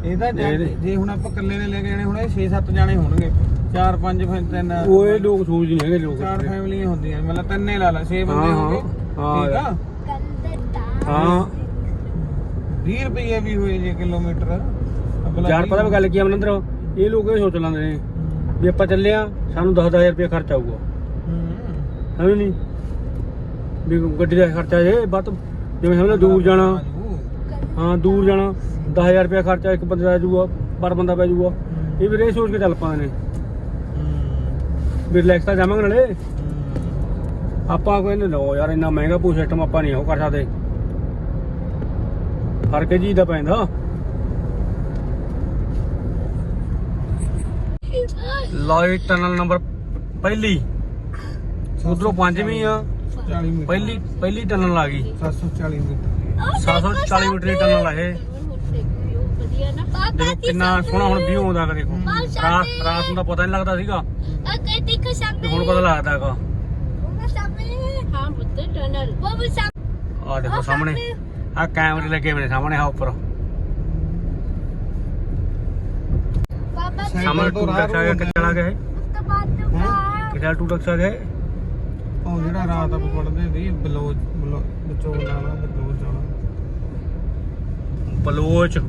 ਇਹਦਾ ਜੇ-
ਇਹਦੇ-
ਜੇ ਹੁਣ ਆਪਾਂ ਇਕੱਲੇ ਨੇ ਲੈ ਕੇ ਜਾਣੇ ਹੁਣ ਇਹ 6-7 ਜਾਣੇ ਹੋਣਗੇ 4-5 ਫਿਰ ਤਿੰਨ
ਇਹ ਲੋਕ ਸੋਚਦੇ ਨਹੀਂ ਹੈਗੇ ਲੋਕ
ਚਾਰ ਫੈਮਲੀਆਂ ਹੁੰਦੀਆਂ ਮਤਲਬ ਤਿੰਨੇ ਲਾ ਲਾ 6 ਬੰਦੇ
ਹਾਂ, ਹਾਂ।
ਠੀਕ ਆ?
ਹਾਂ।
20 ਰੁਪਏ ਵੀ ਹੋਏ ਜੇ ਕਿਲੋਮੀਟਰ।
ਯਾਰ ਪਤਾ ਵੀ ਗੱਲ ਕੀ ਆ ਮਨਿੰਦਰ? ਇਹ ਲੋਕ ਇਹ ਸੋਚ ਲੈਂਦੇ ਨੇ ਵੀ ਆਪਾਂ ਚੱਲੇ ਆ ਸਾਨੂੰ 10000 ਰੁਪਏ ਖਰਚ ਆਊਗਾ। ਹੂੰ। ਨਹੀਂ? ਵੀ ਗੱਡੀ ਦਾ ਖਰਚਾ ਜੇ ਵੱਧ ਜਿਵੇਂ ਸਮਝ ਲਓ ਦੂਰ ਜਾਣਾ। ਹਾਂ ਦੂਰ ਜਾਣਾ। 10000 ਰੁਪਏ ਖਰਚਾ ਇੱਕ ਬੰਦੇ ਦਾ ਆ ਜਾਊਗਾ ਪਰ ਬੰਦਾ ਪੈ ਜਾਊਗਾ। ਇਹ ਵੀ ਇਹ ਸੋਚ ਕੇ ਚੱਲ ਪਾਉਂਦੇ ਨੇ। ਵੀ ਰਿਲੈਕਸ ਤਾਂ ਜਾਵਾਂਗੇ ਨਾਲੇ। ਆਪਾਂ ਕੋਈ ਨਹੀਂ ਲਓ ਯਾਰ ਇੰਨਾ ਮਹਿੰਗਾ ਪੂ ਸਿਸਟਮ ਆਪਾਂ ਨਹੀਂ ਉਹ ਕਰ ਸਕਦੇ। ਫ਼ਰਕ ਜੀ ਦਾ ਪੈਂਦਾ। ਲਾਈਟ ਟਨਲ ਨੰਬਰ ਪਹਿਲੀ। ਉਧਰੋਂ ਪੰਜਵੀਂ ਆ।
40 ਮੀਟਰ।
ਪਹਿਲੀ ਪਹਿਲੀ ਟਨਲ ਆ ਗਈ।
740 ਮੀਟਰ।
740 ਮੀਟਰ ਦੀ ਟਨਲ ਆ ਇਹ।
ਵਧੀਆ ਨਾ।
ਦੇਖੋ ਕਿੰਨਾ ਸੋਹਣਾ ਹੁਣ ਵਿਊ ਆਉਂਦਾ ਹੈਗਾ ਦੇਖੋ। ਰਾਤ ਰਾਤ ਨੂੰ ਤਾਂ ਪਤਾ ਨਹੀਂ ਲੱਗਦਾ ਸੀਗਾ। ਦੇਖੋ ਸਾਹਮਣੇ
ਹਾਂ। ਪੁੱਤ ਟਨਲ ਉਹ ਵੀ
ਆ ਦੇਖੋ ਸਾਹਮਣੇ। ਆ ਕੈਮਰੇ ਲੱਗੇ ਹੋਏ ਸਾਹਮਣੇ ਆ ਉੱਪਰ। ਬਾਬਾ ਜੀ। ਗਿਆ ਕਿ ਚਲਾ ਗਿਆ ਇਹ? ਉਸ ਤੋਂ ਬਾਅਦ ਨੂੰ ਬਾਹਰ ਕਿਹੜਾ ਗਿਆ ਇਹ?
ਉਹ ਜਿਹੜਾ ਰਾਤ ਆਪ ਪੜਦੇ ਸੀ ਬਲੋਚ ਬਲੋ- ਵਿਚੋਲਾ ਬਲੋਚ ਵਾਲਾ।
ਬਲੋਚ।
ਇਹ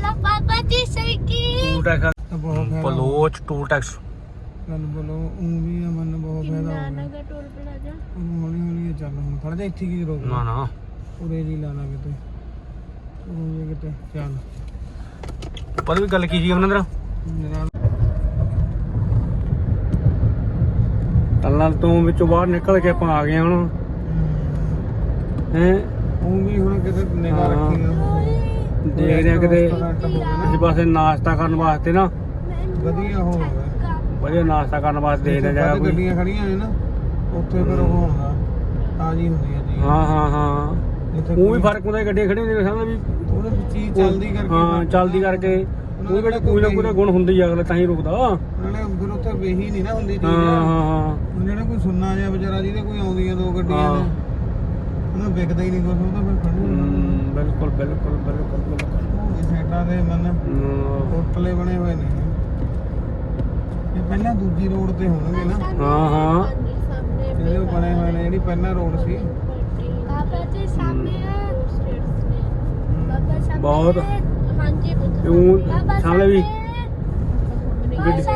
ਲਓ ਬਾਬਾ
ਜੀ ਸਹੀ
ਕੀ? ਟੂ ਡਕਸ
ਬਲੋਚ ਟੂ ਡਕਸ
ਗੱਲ ਬੋਲੋ ਉਹ ਵੀ ਅਮਨ ਨੂੰ ਬਹੁਤ ਫਾਇਦਾ ਹੋ ਗਿਆ।
Toll plaza?
ਹੁਣ ਹੌਲੀ ਚੱਲ ਹੁਣ ਖੜ ਜਾ ਇੱਥੇ ਕੀ ਰੋਕ
ਨਾ ਨਾ।
ਉਰੇ ਨਹੀਂ ਲਾਣਾ ਕਿਤੇ। ਉਹ ਇਹ ਕਿਤੇ ਚੱਲ।
ਪਰ ਵੀ ਗੱਲ ਕੀ ਜੀ
ਅਮਨਿੰਦਰ
ਤਲਨ ਤੋਂ ਵਿੱਚੋਂ ਬਾਹਰ ਨਿਕਲ ਕੇ ਆਪਾਂ ਆ ਗਏ ਹੁਣ। ਹੈ?
ਉਹ ਵੀ ਹੁਣ ਕਿਤੇ ਨਿਗਾਹ ਰੱਖੀ
ਦੇਖ ਰਿਹਾ ਕਿਤੇ ਕਿਸੇ ਪਾਸੇ ਨਾਸ਼ਤਾ ਕਰਨ ਵਾਸਤੇ ਨਾ।
ਵਧੀਆ ਹੋ ਗਿਆ।
ਵਧੀਆ ਨਾਸ਼ਤਾ ਕਰਨ ਵਾਸਤੇ ਦੇਖਦੇ ਜਾ
ਵੱਧ
ਕੋਈ।
ਗੱਡੀਆਂ ਖੜੀਆਂ ਨੇ ਨਾ ਉੱਥੇ ਫਿਰ ਉਹ ਹੁੰਦਾ ਤਾਜੀ ਹੁੰਦੀ ਹੈ ਜੀ
ਹਾਂ ਹਾਂ ਹਾਂ। ਉਹ ਵੀ ਫ਼ਰਕ ਹੁੰਦਾ ਗੱਡੀਆਂ ਖੜੀਆਂ ਹੁੰਦੀਆਂ ਸਮਝ ਵੀ
ਉਹਦੇ ਵਿੱਚ ਚੀਜ਼ ਚੱਲਦੀ ਕਰਕੇ
ਹਾਂ ਚੱਲਦੀ ਕਰਕੇ। ਉਹ ਕਿਹੜਾ ਕੋਈ ਨਾ ਕੋਈ ਗੁਣ ਹੁੰਦੀ ਆ ਅਗਲੇ ਤਾਂ ਹੀ ਰੁਕਦਾ।
ਨਾਲੇ ਫਿਰ ਉੱਥੇ ਵੇਹੀ ਨਹੀਂ ਨਾ ਹੁੰਦੀ ਚੀਜ਼।
ਹਾਂ ਹਾਂ
ਜਿਹੜਾ ਕੋਈ ਸੁੰਨਾ ਜਿਹਾ ਵਿਚਾਰਾ ਜਿਹਦੇ ਕੋਈ ਆਉਂਦੀਆਂ ਦੋ ਗੱਡੀਆਂ। ਨੇ ਉਹਨਾਂ ਵਿਕਦਾ ਹੀ ਨਹੀਂ ਕੁਝ ਉਹ ਤਾਂ ਫਿਰ ਖੜੂ
ਬਿਲਕੁਲ ਬਿਲਕੁਲ ਬਿਲਕੁਲ ਬਿਲਕੁਲ।
ਇਹ ਸਾਈਡਾਂ ਦੇ ਮਨ ਹੋਟਲੇ ਬਣੇ ਹੋਏ ਨੇ। ਇਹ ਪਹਿਲਾਂ ਦੂਜੀ ਰੋਡ ਤੇ ਹੋਣਗੇ ਨਾ।
ਹਾਂ ਹਾਂ।
ਜਿਹੜੇ ਬਣੇ ਹੋਏ ਨੇ ਜਿਹੜੀ ਪਹਿਲਾਂ ਰੋਡ ਸੀ।
ਬਾਬਾ ਜੀ ਸਾਹਮਣੇ ਸਟੇਟਸ ਨੇ ਬਾਬਾ
ਬਹੁਤ। ਉਹ ਸਾਹਮਣੇ ਵੀ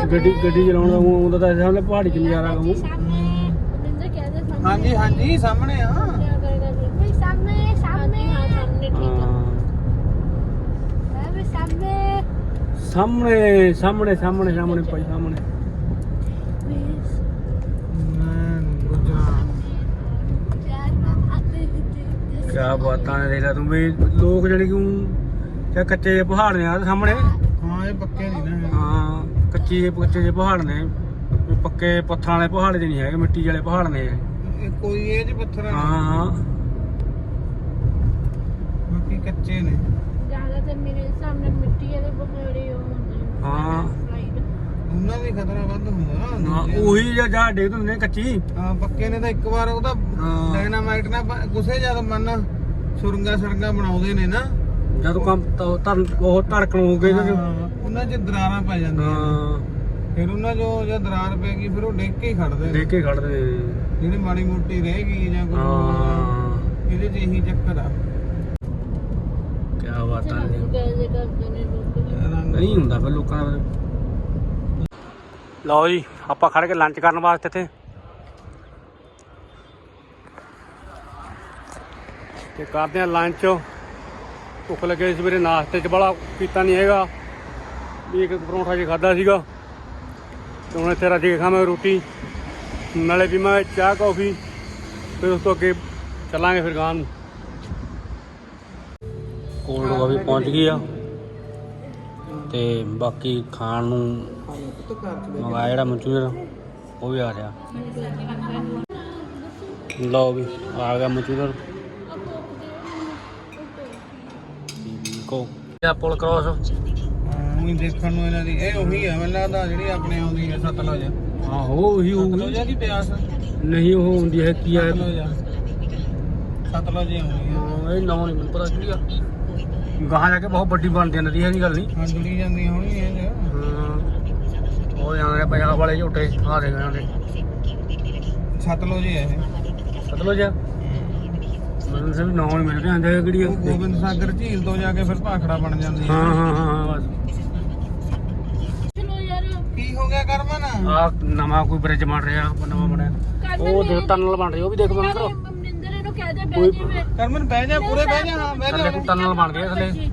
ਗੱਡੀ ਗੱਡੀ ਚਲਾਉਣ ਦਾ ਉਹ ਤਾਂ ਸਾਹਮਣੇ ਪਹਾੜੀ ਚ ਨਜ਼ਾਰਾ ਆਉਂ
ਹਾਂਜੀ ਹਾਂਜੀ ਸਾਹਮਣੇ ਆ।
ਸਾਹਮਣੇ ਸਾਹਮਣੇ ਸਾਹਮਣੇ ਸਾਹਮਣੇ ਸਾਹਮਣੇ।
ਸਾਹਮਣੇ।
ਕਿਆ ਬਾਤਾਂ ਨੇ ਦੇਖ ਲੈ ਤੂੰ ਵੀ ਲੋਕ ਜਿਹੜੇ ਕਿ ਜਾਂ ਕੱਚੇ ਜਿਹੇ ਪਹਾੜ ਨੇ ਆ ਸਾਹਮਣੇ।
ਹਾਂ ਇਹ ਪੱਕੇ ਨਹੀਂ ਨਾ।
ਹਾਂ ਕੱਚੇ ਜਿਹੇ ਕੱਚੇ ਜਿਹੇ ਪਹਾੜ ਨੇ। ਵੀ ਪੱਕੇ ਪੱਥਰਾਂ ਵਾਲੇ ਪਹਾੜ ਜਿਹੇ ਨਹੀਂ ਹੈਗੇ ਮਿੱਟੀ ਵਾਲੇ ਪਹਾੜ ਨੇ ਇਹ।
ਕੋਈ ਇਹ ਚ ਪੱਥਰ
ਹਾਂ ਹਾਂ।
ਬਾਕੀ ਕੱਚੇ ਨੇ।
ਜ਼ਿਆਦਾਤਰ ਮੇਰੇ ਹਿਸਾਬ ਮਿੱਟੀ ਵਾਲੇ ਪਕੌੜੇ
ਉਹ
ਹਾਂ।
ਉਹਨਾਂ ਵੀ ਖਤਰਾ ਵੱਧ ਹੁੰਦਾ
ਨਾ
ਹਾਂ
ਉਹੀ ਜਾਂ ਜਾਂ ਡੇਗ ਹੁੰਦੇ ਨੇ ਕੱਚੀ।
ਹਾਂ ਪੱਕੇ ਨੇ ਤਾਂ ਇੱਕ ਵਾਰ ਉਹਦਾ
ਹਾਂ।
ਡਾਇਨਾਮਾਈਟ ਨਾਲ ਕੁਸੇ ਜਦ ਮਨ ਸੁਰੰਗਾ ਸਰੰਗਾ ਬਣਾਉਂਦੇ ਨੇ ਨਾ।
ਜਦ ਕੰਮ ਤ- ਧਰ ਉਹ ਧੜਕਣ ਹੋ ਗਈ ਇਹਨਾਂ ਨੂੰ।
ਹਾਂ, ਉਹਨਾਂ 'ਚ ਦਰਾਰਾਂ ਪੈ ਜਾਂਦੀਆਂ
ਹਾਂ।
ਫਿਰ ਉਹਨਾਂ 'ਚੋਂ ਜੇ ਦਰਾਰ ਪੈ ਗਈ ਫਿਰ ਉਹ ਡਿੱਗ ਕੇ ਹੀ ਖੜਦੇ ਨੇ।
ਦੇਖ ਕੇ ਖੜਦੇ ਨੇ।
ਜਿਹੜੀ ਮਾੜੀ ਮੋਟੀ ਰਹਿ ਗਈ ਜਾਂ ਕੋਈ ਹੋਰ,
ਹਾਂ
ਇਹਦੇ 'ਚ ਇਹੀ ਚੱਕਰ ਆ।
ਕੀ ਬਾਤਾਂ ਨੇ ਨਹੀਂ ਹੁੰਦਾ ਫਿਰ ਲੋਕਾਂ ਦਾ। ਲਓ ਜੀ, ਆਪਾਂ ਖੜ ਕੇ ਲੰਚ ਕਰਨ ਵਾਸਤੇ ਇੱਥੇ। ਤੇ ਕਰਦੇ ਆ ਲੰਚ ਭੁੱਖ ਲੱਗੇ ਸਵੇਰੇ, ਨਾਸ਼ਤੇ 'ਚ ਬੜਾ ਕੀਤਾ ਨਹੀਂ ਹੈਗਾ। ਵੀ ਇੱਕ ਪਰੌਂਠਾ ਜੇ ਖਾਦਾ ਸੀਗਾ। ਤੇ ਹੁਣ ਇੱਥੇ ਰੱਜ ਕੇ ਖਾਵਾਂਗੇ ਰੋਟੀ। ਨਾਲੇ ਵੀ ਮੈਂ ਚਾਹ, ਕੌਫੀ। ਫਿਰ ਉਸ ਤੋਂ ਅੱਗੇ ਚੱਲਾਂਗੇ ਫਿਰ ਗਾਂ ਨੂੰ। ਕੋਲਡ ਕਾਫੀ ਪਹੁੰਚ ਗਈ ਆ। ਤੇ ਬਾਕੀ ਖਾਣ ਨੂੰ ਮੰਗਾਇਆ ਜਿਹੜਾ ਮਨਚੂਰੀਅਨ ਉਹ ਵੀ ਆ ਰਿਹਾ। ਲਓ ਵੀ ਆ ਗਿਆ ਮਨਚੂਰੀਅਨ। ਕੋ ਇਹ ਪੁਲ ਕ੍ਰੋਸ
ਉਹੀ ਦੇਖਣ ਨੂੰ ਇਹਨਾਂ ਦੀ ਇਹ ਉਹੀ ਆ ਮੈਨੂੰ ਲੱਗਦਾ ਜਿਹੜੀ ਆਪਣੇ ਆਉਂਦੀ ਹੈ ਸਤਲੁਜ।
ਆਹੋ ਉਹੀ ਹੋਊਗੀ।
ਸਤਲੁਜ ਆ ਕੀ ਪਿਆਸ
ਨਹੀਂ ਉਹ ਹੁੰਦੀ ਹੈ ਕੀ ਆ?
ਸਤਲੁਜ ਆ। ਸਤਲੁਜ ਹੀ ਆਉਂਦੀ
ਹਾਂ, ਇਹ ਨਾਮ ਨਹੀਂ ਮੈਨੂੰ ਪਤਾ ਕੀ ਆ। ਗਾਹਾਂ ਜਾ ਕੇ ਬਹੁਤ ਵੱਡੀ ਬਣਦੀ ਹੈ ਨਦੀ ਹੈ ਨਹੀਂ ਗੱਲ ਨਹੀਂ।
ਹਾਂ ਜੁੜੀ ਜਾਂਦੀਆਂ ਹੋਣਗੀਆਂ ਇਹ
ਹੋ ਜਾਣਾ ਪੰਜਾਬ ਵਾਲੇ ਝੂਟੇ ਆ ਦੇ ਗਏ ਉਹਨੇ।
ਸਤਲੁਜ ਹੀ ਹੈ
ਸਤਲੁਜ ਆ? ਮੈਨੂੰ ਸਿਰ ਨਾਮ ਮਿਲ ਰਿਹਾ ਅੰਦਰ ਕਿਹੜੀ
ਗੋਬਿੰਦ ਸਾਗਰ ਝੀਲ ਤੋਂ ਜਾ ਕੇ ਫਿਰ ਭਾਖੜਾ ਬਣ ਜਾਂਦੀ
ਹੈ।
ਹਾਂ
ਹਾਂ ਹਾਂ, ਬਸ।
ਚਲੋ ਯਾਰ।
ਕੀ ਹੋ ਗਿਆ ਕਰਮਨ?
ਆ ਨਵਾਂ ਕੋਈ ਬ੍ਰਿਜ ਬਣ ਰਿਹਾ ਉਹ ਨਵਾਂ ਬਣਿਆ। ਉਹ ਦੋ ਟਨਲ ਬਣ ਰਹੀ ਉਹ ਵੀ ਦੇਖ ਬੰਦ ਕਰੋ।
ਕਰਮਨ ਬਹਿ ਜਾ ਪੂਰੇ ਬਹਿ ਜਾ ਹਾਂ ਬਹਿ ਜਾ
ਟਨਲ ਬਣ ਰਹੀ ਥੱਲੇ।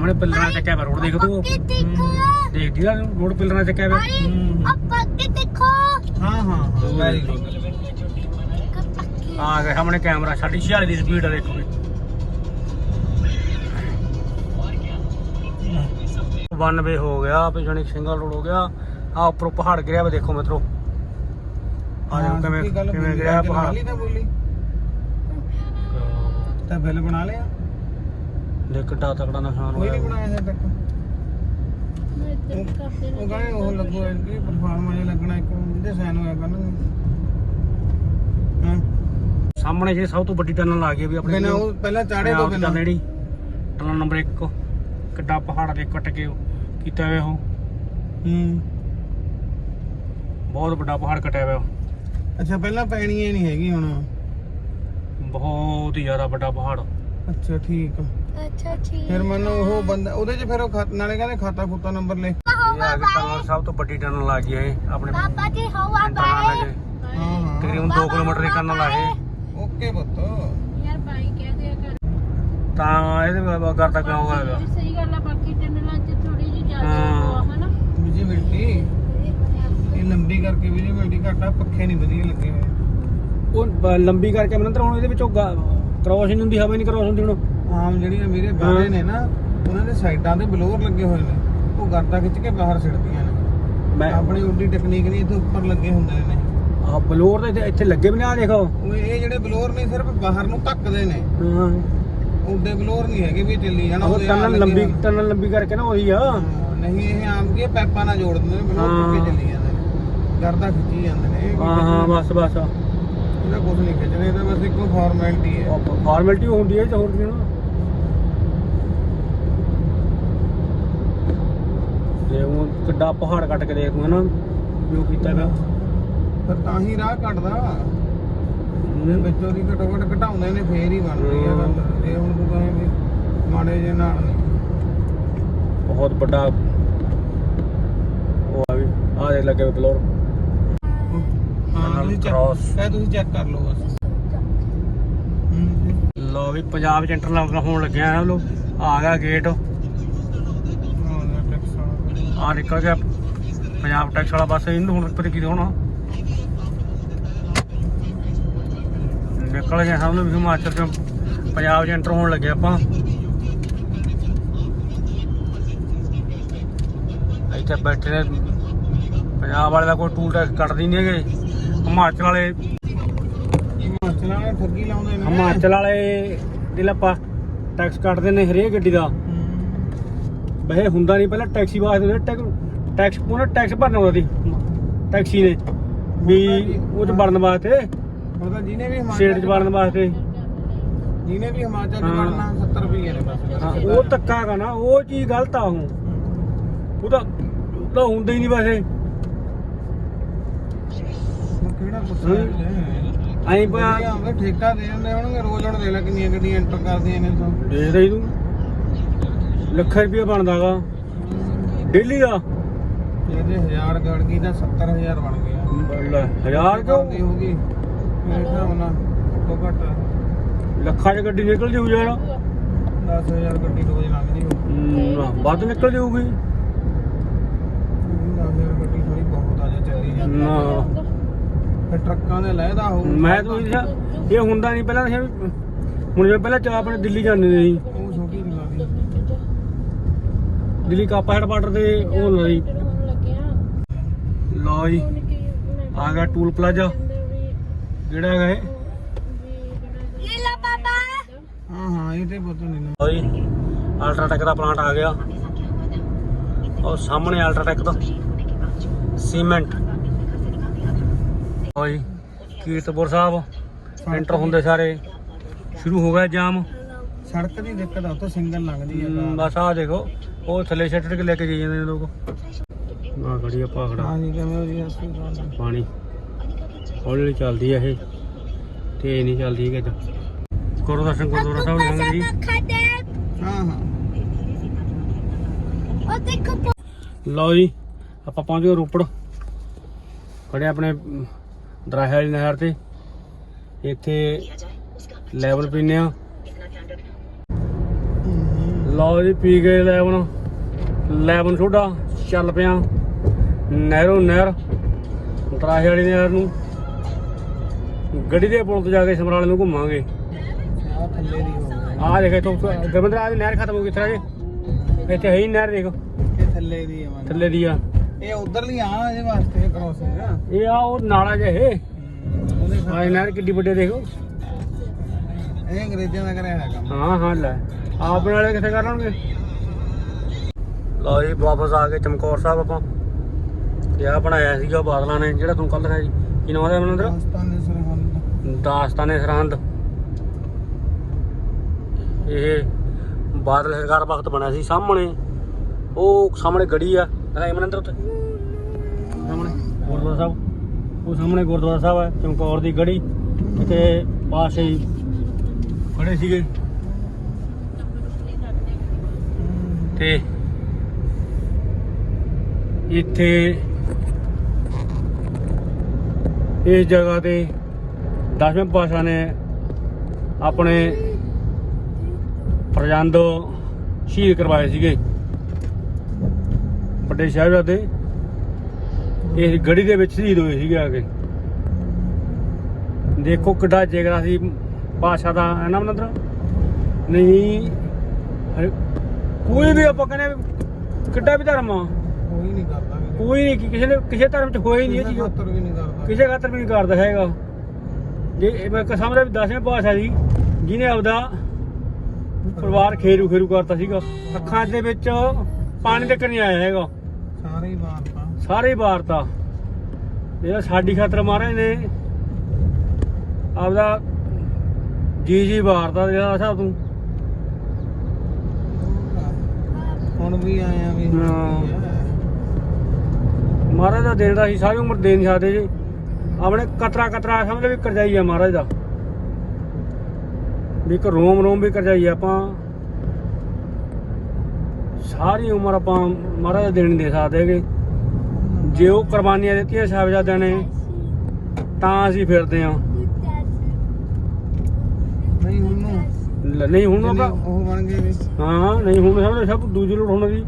ਸਾਹਮਣੇ ਪਿੱਲਰਾਂ ਚੱਕਿਆ ਪਿਆ ਰੋਡ ਦੇਖ ਤੂੰ। ਦੇਖਦੀ ਆ ਰੋਡ ਪਿੱਲਰਾਂ ਚੱਕਿਆ ਪਿਆ
ਆਪਾਂ ਅੱਗੇ ਦੇਖੋ।
ਹਾਂ ਹਾਂ ਹਾਂ ਵੈਰੀ ਗੁੱਡ
ਆ ਗਿਆ ਸਾਹਮਣੇ ਕੈਮਰਾ 46 ਦੀ ਸਪੀਡ ਆ ਦੇਖੋ। ਵੀ 92 ਹੋ ਗਿਆ ਪਿਛਣੀ ਸਿੰਗਲ ਰੋਡ ਹੋ ਗਿਆ। ਆ ਉੱਪਰੋਂ ਪਹਾੜ ਗਿਰਿਆ ਵਾ ਦੇਖੋ ਮਿੱਤਰੋ। ਆ ਦੇਖੋ ਕਿਵੇਂ ਕਿਵੇਂ ਗਿਰਿਆ ਪਹਾੜ।
ਤਾਂ ਬਿੱਲ ਬਣਾ ਲਿਆ।
ਦੇਖ ਕਿੱਡਾ ਤਕੜਾ ਨਿਸ਼ਾਨ
ਕੋਈ ਨਹੀਂ
ਹੋਇਆ
ਬਣਾਇਆ ਹਜੇ ਤੱਕ।
ਮੈਂ
ਉਹ ਕਹਿੰਦੇ ਉਹ ਲੱਗੂ ਐਂਟਰੀ ਪਰਫਾਰਮ ਅਜੇ ਲੱਗਣਾ ਇੱਕ ਜਿਹਦੇ ਸਾਈਨ ਹੋਇਆ ਕਰਨਗੇ ਹਾਂ?
ਸਾਹਮਣੇ ਜੇ ਸਭ ਤੋਂ ਵੱਡੀ ਟਨਲ ਆ ਗਈ ਵੀ ਆਪਣੇ
ਬਿਨਾਂ ਉਹ ਪਹਿਲਾਂ ਚਾੜੇ ਤੋਂ ਬਿਨਾਂ।
ਜਿਹੜੀ ਟਨਲ ਨੰਬਰ 1 ਕਿੱਡਾ ਪਹਾੜ ਦੇ ਕੱਟ ਕੇ ਉਹ ਕੀਤਾ ਹੋਇਆ ਉਹ।
ਹੂੰ।
ਬਹੁਤ ਵੱਡਾ ਪਹਾੜ ਕਟਿਆ ਹੋਇਆ
ਅੱਛਾ ਪਹਿਲਾਂ ਪੈਣੀ ਹੀ ਨਹੀਂ ਹੈਗੀ ਹੁਣ।
ਬਹੁਤ ਹੀ ਜ਼ਿਆਦਾ ਵੱਡਾ ਪਹਾੜ।
ਅੱਛਾ ਠੀਕ ਆ।
ਅੱਛਾ ਠੀਕ
ਫਿਰ ਮੈਨੂੰ ਉਹ ਬੰਦਾ ਉਹਦੇ 'ਚ ਫਿਰ ਉਹ ਖਾ- ਨਾਲੇ ਕਹਿੰਦੇ ਖਾਤਾ ਖੁੱਤਾ ਨੰਬਰ ਲੈ।
ਇਹ ਆ ਗਈ ਟਨਲ ਸਭ ਤੋਂ ਵੱਡੀ ਟਨਲ ਆ ਗਈ ਇਹ ਆਪਣੇ
ਪਾਪਾ ਜੀ ਹਵਾ
ਇੰਟਰਨਲ ਲੱਗੇ
ਹਾਂ ਹਾਂ।
ਤਕਰੀਬਨ 2 ਕਿਲੋਮੀਟਰ ਦੀ ਟਨਲ ਆ ਇਹ।
ਓਕੇ ਪੁੱਤ।
ਯਾਰ ਬਾਈ ਕਹਿ ਦਿਆ ਕਰ।
ਤਾਂ ਇਹਦੇ ਬਾਬਾ ਕਰਦਾ ਕਿਉਂ ਹੈਗਾ
ਵੀ ਸਹੀ ਗੱਲ ਆ ਬਾਕੀ ਟੰਡਲਾਂ 'ਚ ਥੋੜੀ ਜਿਹੀ ਜ਼ਿਆਦਾ
ਹਾਂ।
ਉਹ ਆ ਹਨਾ?
ਵਿਜੀਬਿਲਟੀ ਇਹ ਲੰਬੀ ਕਰਕੇ ਵਿਜੀਬਿਲਟੀ ਘੱਟ ਆ ਪੱਖੇ ਨਹੀਂ ਵਧੀਆ ਲੱਗੇ ਹੋਏ।
ਉਹ ਬ- ਲੰਬੀ ਕਰਕੇ ਮਨੰਦਰ ਹੁਣ ਇਹਦੇ ਵਿੱਚੋਂ ਕ੍ਰੋਸ ਨਹੀਂ ਹੁੰਦੀ ਹਵਾ ਨਹੀਂ ਕ੍ਰੋਸ ਹੁੰਦੀ ਹੁਣ।
ਆਮ ਜਿਹੜੀਆਂ ਮੇਰੇ ਬਾਰੇ ਨੇ ਨਾ ਉਹਨਾਂ ਦੇ ਸਾਈਡਾਂ ਤੇ ਬਲੋਰ ਲੱਗੇ ਹੋਏ ਨੇ। ਉਹ ਗਰਦਾ ਖਿੱਚ ਕੇ ਬਾਹਰ ਸਿੱਟਦੀਆਂ ਨੇ।
ਮੈਂ
ਆਪਣੀ ਉੱਡੀ ਟੈਕਨੀਕ ਨਹੀਂ ਇੱਥੇ ਉੱਪਰ ਲੱਗੇ ਹੁੰਦੇ ਨੇ।
ਆ ਬਲੋਰ ਦੇ ਇੱਥੇ- ਲੱਗੇ ਨਾ ਦੇਖੋ।
ਉਹ ਇਹ ਜਿਹੜੇ ਬਲੋਰ ਨਹੀਂ ਸਿਰਫ ਬਾਹਰ ਨੂੰ ਧੱਕਦੇ ਨੇ।
ਹਾਂ।
ਉੱਡੇ ਬਲੋਰ ਨਹੀਂ ਹੈਗੇ ਵੀ ਚੱਲੀ ਜਾਣਾ
ਉਹ ਟਨਲ ਲੰਬੀ। ਟਨਲ ਲੰਬੀ ਕਰਕੇ ਨਾ ਉਹੀ ਆ।
ਨਹੀਂ ਇਹ ਆਮ ਕੀ ਪੈਪਾਂ ਨਾਲ ਜੋੜ ਦਿੰਦੇ ਨੇ ਬਲੋਰ
ਹਾਂ।
ਟੁੱਟ ਕੇ ਚੱਲੀ ਜਾਂਦੇ ਨੇ। ਗਰਦਾ ਖਿੱਚੀ ਜਾਂਦੇ ਨੇ
ਹਾਂ ਹਾਂ ਬਸ ਬਸ।
ਇਹਦਾ ਕੁਝ ਨਹੀਂ ਖਿੱਚਣਾ ਇਹਦਾ ਬਸ ਇੱਕੋ ਫਾਰਮੈਲਿਟੀ ਹੈ।
ਫਾਰਮੈਲਿਟੀ ਹੁੰਦੀ ਹੈ ਤੇ ਹੋਰ ਕੀ ਨਾ। ਜੇ ਉਹ ਕਿੱਡਾ ਪਹਾੜ ਕੱਟ ਕੇ ਦੇਖ ਤੂੰ ਹਨਾ ਜੋ ਕੀਤਾ ਗਾ।
ਫਿਰ ਤਾਂ ਹੀ ਰਾਹ ਕੱਟਦਾ। ਇਹ ਵਿੱਚੋਂ ਦੀ ਘਟੋ ਘਟ ਘਟਾਉਂਦੇ ਨੇ ਫੇਰ ਹੀ ਬਣਦੀ ਆ ਗੱਲ। ਇਹ ਹੁਣ ਤੂੰ ਕਹੇ ਵੀ ਮਾੜੇ ਜੇ ਨਾਲ ਨਹੀਂ।
ਬਹੁਤ ਵੱਡਾ ਉਹ ਆ ਵੀ ਆ ਦੇ ਲੱਗੇ ਬਲੋਰ।
ਹਾਂ ਤੁਸੀਂ। ਇਹ ਤੁਸੀਂ ਚੈੱਕ ਕਰ ਲਓ ਬਸ।
ਲੋ ਵੀ ਪੰਜਾਬ ਚ ਇੰਟਰ ਲੱਗ ਹੋਣ ਲੱਗਿਆ ਆ ਲੋ ਆ ਗਿਆ ਗੇਟ ਆ ਨਿਕਲ ਗਿਆ। ਪੰਜਾਬ ਟੈਕਸ ਵਾਲਾ ਬੱਸ ਇਹਨੂੰ ਹੁਣ ਪਤਾ ਕੀ ਹੋਣਾ ਨਿਕਲ ਗਏ ਸਭ ਨੂੰ ਵੀ ਹਿਮਾਚਲ ਚ ਪੰਜਾਬ ਚ ਐਂਟਰ ਹੋਣ ਲੱਗੇ ਆਪਾਂ। ਇੱਥੇ ਬੈਠੇ ਨੇ। ਪੰਜਾਬ ਵਾਲੇ ਦਾ ਕੋਈ ਟੂਲ ਟੈਕਸ ਕੱਟਦੀ ਨਹੀਂ ਹੈਗੇ। ਹਿਮਾਚਲ ਵਾਲੇ
ਹਿਮਾਚਲ ਵਾਲੇ ਠੱਗੀ ਲਾਉਂਦੇ ਨੇ।
ਹਿਮਾਚਲ ਵਾਲੇ ਜਿਹੜਾ ਆਪਾਂ ਟੈਕਸ ਕੱਟਦੇ ਨੇ ਹਰੇਕ ਗੱਡੀ ਦਾ। ਵੈਸੇ ਹੁੰਦਾ ਨਹੀਂ ਪਹਿਲਾਂ ਟੈਕਸੀ ਵਾਸਤੇ ਟੈਕਸ ਟੈਕਸ ਪੂਰਾ ਟੈਕਸ ਭਰਨਾ ਹੁੰਦਾ ਸੀ। ਟੈਕਸੀ ਨੇ ਵੀ ਉਹ ਚ ਵੜਨ ਵਾਸਤੇ।
ਮਤਲਬ ਜਿਹਨੇ ਵੀ
ਸਟੇਟ ਚ
ਹਿਮਾਚਲ
ਵੜਨ ਵਾਸਤੇ।
ਜਿਹਨੇ ਵੀ ਹਿਮਾਚਲ ਚ
ਹਾਂ।
ਵੜਨਾ 70 ਰੁਪਏ ਨੇ ਬਸ
ਹਾਂ ਉਹ ਧੱਕਾ ਗਾ ਨਾ ਉਹ ਚੀਜ਼ ਗਲਤ ਆ ਉਹ। ਉਹਦਾ ਉਹਦਾ ਹੁੰਦਾ ਹੀ ਨਹੀਂ ਵੈਸੇ।
ਉਹ ਕਿਹੜਾ ਗੁੱਸਾ
ਹੂੰ। ਐਂ
ਹੁੰਦਾ ਠੇਕਾ ਦੇ ਦਿੰਦੇ ਹੋਣਗੇ ਰੋਜ਼ ਹੁਣ ਦੇ ਲੈ ਕਿੰਨੀਆਂ ਗੱਡੀਆਂ ਐਂਟਰ ਕਰਦੀਆਂ ਨੇ ਤਾਂ
ਦੇ ਰਹੀ ਤੂੰ ਲੱਖ ਰੁਪਏ ਬਣਦਾਗਾ। ਡੇਲੀ ਦਾ?
ਇਹਦੇ 1000 ਗੜ ਗਈ ਤਾਂ 70000 ਬਣ ਗਿਆ
ਲੈ ਹਜ਼ਾਰ ਕਿਉਂ?
ਦੀ ਹੋਗੀ ਮੇਰੇ ਹਿਸਾਬ ਨਾਲ ਘੱਟੋ ਘੱਟ।
ਲੱਖਾਂ ਚ ਗੱਡੀ ਨਿਕਲ ਜੂ ਯਾਰ।
10000 ਗੱਡੀ ਰੋਜ਼ ਲੰਘਦੀ ਹੋ
ਹਮ, ਵੱਧ ਨਿਕਲ ਜਾਊਗੀ।
10000 ਗੱਡੀ ਥੋੜੀ ਬਹੁਤ ਆ ਜਾ ਚੱਲੀ ਜਾਂਦੀ
ਨਾ।
ਫਿਰ ਟਰੱਕਾਂ ਦੇ ਲਹਿਦਾ ਹੋਊ।
ਮੈਂ ਤਾਂ ਇਹ ਹੁੰਦਾ ਨਹੀਂ ਪਹਿਲਾਂ ਹੁਣ ਜਿਵੇਂ ਪਹਿਲਾਂ ਚਾ ਆਪਣੇ ਦਿੱਲੀ ਜਾਂਦੇ ਸੀ।
ਦੀ
ਦਿੱਲੀ ਕਾਪਾ ਹੈਡ ਬਾਰਡਰ ਤੇ ਉਹ ਲਈ। ਲਓ ਜੀ ਆ ਗਿਆ ਟੂਲ ਪਲਾਜ਼ਾ। ਜਿਹੜਾ ਹੈਗਾ ਇਹ।
ਲੀਲਾ ਪਾਪਾ।
ਹਾਂ ਹਾਂ ਇਹ ਤੇ ਪਤਾ ਨਹੀਂ
ਲਓ ਜੀ ਅਲਟਰਾਟੈਕ ਦਾ ਪਲਾਂਟ ਆ ਗਿਆ। ਉਹ ਸਾਹਮਣੇ ਅਲਟਰਾਟੈਕ ਦਾ ਸੀਮੈਂਟ ਲਓ ਜੀ ਕੀਰਤਪੁਰ ਸਾਹਿਬ। ਐਂਟਰ ਹੁੰਦੇ ਸਾਰੇ। ਸ਼ੁਰੂ ਹੋ ਗਿਆ ਜਾਮ
ਸੜਕ ਦੀ ਦਿੱਕਤ ਆ ਉੱਥੇ ਸਿੰਗਲ ਲੰਘਦੀ ਆ
ਬਸ ਆ ਦੇਖੋ। ਉਹ ਥੱਲੇ ਛੱਡ ਕੇ ਲੈ ਕੇ ਜਾਈ ਜਾਂਦੇ ਨੇ ਲੋਕ। ਨਾ ਖੜੀ ਆ ਭਾਖੜਾ।
ਹਾਂ ਜੀ ਕਿਵੇਂ ਹੋ ਜੀ? ਹਸਪੀਟਲ
ਪਾਣੀ। ਹੌਲੀ ਹੌਲੀ ਚੱਲਦੀ ਆ ਇਹ। ਤੇ ਨਹੀਂ ਚੱਲਦੀ ਹੈਗੀ ਇੱਧਰ ਗੁਰੂ ਦਰਸ਼ਨ ਗੁਰਦੁਆਰਾ ਸਾਹਿਬ ਜਾਵਾਂਗੇ ਜੀ।
ਖਾਤੇ
ਹਾਂ ਹਾਂ।
ਉਹ ਦੇਖੋ
ਲਓ ਜੀ ਆਪਾਂ ਪਹੁੰਚ ਗਏ ਰੋਪੜ। ਖੜੇ ਆਪਣੇ ਦਰਾਹੇ ਵਾਲੀ ਨਹਿਰ ਤੇ। ਇੱਥੇ ਲੈਵਲ ਪੀਨੇ ਆ। ਲਓ ਜੀ ਪੀ ਗਏ ਲੈਵਨ। ਲੈਵਨ ਸੋਡਾ ਚੱਲ ਪਿਆ। ਨਹਿਰੋਂ ਨਹਿਰ ਦਰਾਹੇ ਵਾਲੀ ਨਹਿਰ ਨੂੰ। ਗੱਡੀ ਦੇ ਪੁਲ ਤੋਂ ਜਾ ਕੇ ਸਮਰਾਲੇ ਨੂੰ ਘੁੰਮਾਂਗੇ।
ਆ ਥੱਲੇ ਦੀ ਹੋ
ਦੇਖ ਇੱਥੋਂ ਗਰਮਿੰਦਰ ਦੀ ਨਹਿਰ ਖਤਮ ਹੋ ਗਈ ਇੱਥੇ ਰਾਜੇ ਇੱਥੇ ਹੈ ਹੀ ਨਹਿਰ ਦੇਖ।
ਇਹ ਥੱਲੇ ਦੀ ਮਨ
ਥੱਲੇ ਦੀ ਆ।
ਇਹ ਉਧਰਲੀ ਆ ਇਹਦੇ ਵਾਸਤੇ ਕ੍ਰੋਸਿੰਗ ਆ।
ਇਹ ਆ ਉਹ ਨਾਲਾ ਜਿਹਾ ਇਹ। ਆਹ ਨਹਿਰ ਕਿੱਡੀ ਵੱਡੀ ਆ ਦੇਖੋ।
ਇਹ ਅੰਗਰੇਜ਼ਾਂ ਦਾ ਕਰਿਆ ਹੋਇਆ ਕੰਮ
ਹਾਂ ਹਾਂ ਲੈ। ਆਪਣੇ ਵਾਲੇ ਕਿੱਥੇ ਕਰ ਲਓ ਜੀ ਵਾਪਸ ਆ ਗਏ ਚਮਕੌਰ ਸਾਹਿਬ ਆਪਾਂ। ਤੇ ਆ ਬਣਾਇਆ ਸੀਗਾ ਬਾਦਲਾਂ ਨੇ ਜਿਹੜਾ ਤੂੰ ਕੱਲ ਦਿਖਾਇਆ ਜੀ ਕੀ ਨਾਮ ਉਹਦਾ ਮਨਿੰਦਰ
ਪਾਕਿਸਤਾਨ ਦੇ ਸਰਹੰਦ।
ਦਾਸਤਾਨੇ ਸਰਹੰਦ। ਇਹ ਬਾਦਲ ਸਰਕਾਰ ਵਕਤ ਬਣਿਆ ਸੀ ਸਾਹਮਣੇ। ਉਹ ਸਾਹਮਣੇ ਗੜੀ ਆ। ਦਿਖਾਈ ਮਨਿੰਦਰ ਉੱਤੇ ਸਾਹਮਣੇ ਗੁਰਦੁਆਰਾ ਸਾਹਿਬ। ਉਹ ਸਾਹਮਣੇ ਗੁਰਦੁਆਰਾ ਸਾਹਿਬ ਹੈ ਚਮਕੌਰ ਦੀ ਗੜੀ। ਤੇ ਪਾਸੇ ਹੀ ਖੜੇ ਸੀਗੇ। ਤੇ ਇੱਥੇ ਇਸ ਜਗ੍ਹਾ ਤੇ ਦਸਵੇਂ ਪਾਤਸ਼ਾਹ ਨੇ ਆਪਣੇ ਪ੍ਰਜੰਦ ਸ਼ਹੀਦ ਕਰਵਾਏ ਸੀਗੇ। ਵੱਡੇ ਸਾਹਿਬਜ਼ਾਦੇ ਇਸ ਗੜੀ ਦੇ ਵਿੱਚ ਸ਼ਹੀਦ ਹੋਏ ਸੀਗੇ ਆ ਕੇ। ਦੇਖੋ ਕਿੱਡਾ ਜਿਗਰਾ ਸੀ ਭਾਸ਼ਾ ਦਾ, ਹੈ ਨਾ ਮਨੰਦਰ? ਨਹੀਂ ਕੋਈ ਵੀ ਆਪਾਂ ਕਹਿੰਦੇ ਵੀ ਕਿੱਡਾ ਵੀ ਧਰਮ ਆ।
ਕੋਈ ਨਹੀਂ ਕਰਦਾ
ਕੋਈ ਨਹੀਂ ਕਿਸੇ ਨੇ ਕਿਸੇ ਧਰਮ ਚ ਹੋਇਆ ਹੀ ਨਹੀਂ ਇਹ ਚੀਜ਼।
ਖਾਤਰ ਵੀ ਨਹੀਂ ਕਰਦਾ।
ਕਿਸੇ ਖਾਤਰ ਵੀ ਨਹੀਂ ਕਰਦਾ ਹੈਗਾ। ਜੇ ਇਹ ਮੈਂ ਸਮਝਦਾ ਵੀ ਦਸਵੇਂ ਭਾਸ਼ਾ ਸੀ ਜਿਹਨੇ ਆਪਦਾ ਪਰਿਵਾਰ ਖੇਰੂ ਖੇਰੂ ਕਰਤਾ ਸੀਗਾ। ਅੱਖਾਂ ਦੇ ਵਿੱਚ ਪਾਣੀ ਤੱਕ ਨਹੀਂ ਆਇਆ ਹੈਗਾ।
ਸਾਰੇ ਹੀ ਮਾਰਤਾ
ਸਾਰੇ ਵਾਰਤਾ ਜਿਹੜਾ ਸਾਡੀ ਖਾਤਰ ਮਹਾਰਾਜ ਨੇ ਆਪਦਾ ਜੀ ਜੀ ਵਾਰਤਾ ਜਿਹੜਾ ਸਾਹਿਬ ਤੂੰ
ਹੁਣ ਵੀ ਆਏ ਆ ਵੀ
ਹਾਂ।
ਕੀ ਹੈ।
ਮਹਾਰਾਜ ਦਾ ਦੇਣ ਦਾ ਸੀ ਸਾਰੀ ਉਮਰ ਦੇ ਨਹੀਂ ਸਕਦੇ ਜੀ। ਆਪਣੇ ਕਤਰਾ ਕਤਰਾ ਸਮਝ ਵੀ ਕਰਜਾਈ ਆ ਮਹਾਰਾਜ ਦਾ। ਵੀ ਇੱਕ ਰੋਮ ਰੋਮ ਵੀ ਕਰਜਾਈ ਆਪਾਂ। ਸਾਰੀ ਉਮਰ ਆਪਾਂ ਮਹਾਰਾਜ ਦਾ ਦੇਣ ਨਹੀਂ ਦੇ ਸਕਦੇ ਹੈਗੇ। ਜੇ ਉਹ ਕੁਰਬਾਨੀਆਂ ਦਿੱਤੀਆਂ ਸਾਹਿਬਜ਼ਾਦਿਆਂ ਨੇ ਤਾਂ ਅਸੀਂ ਫਿਰਦੇ ਆ
ਨਹੀਂ ਹੁਣ ਨੂੰ
ਨਹੀਂ ਹੁਣ
ਉਹ ਬਣ ਗਏ ਵੀ।
ਹਾਂ ਨਹੀਂ ਹੁਣ ਸਭ ਸਭ ਦੂਜੀ ਲੋੜ ਹੋਣ। ਦੀ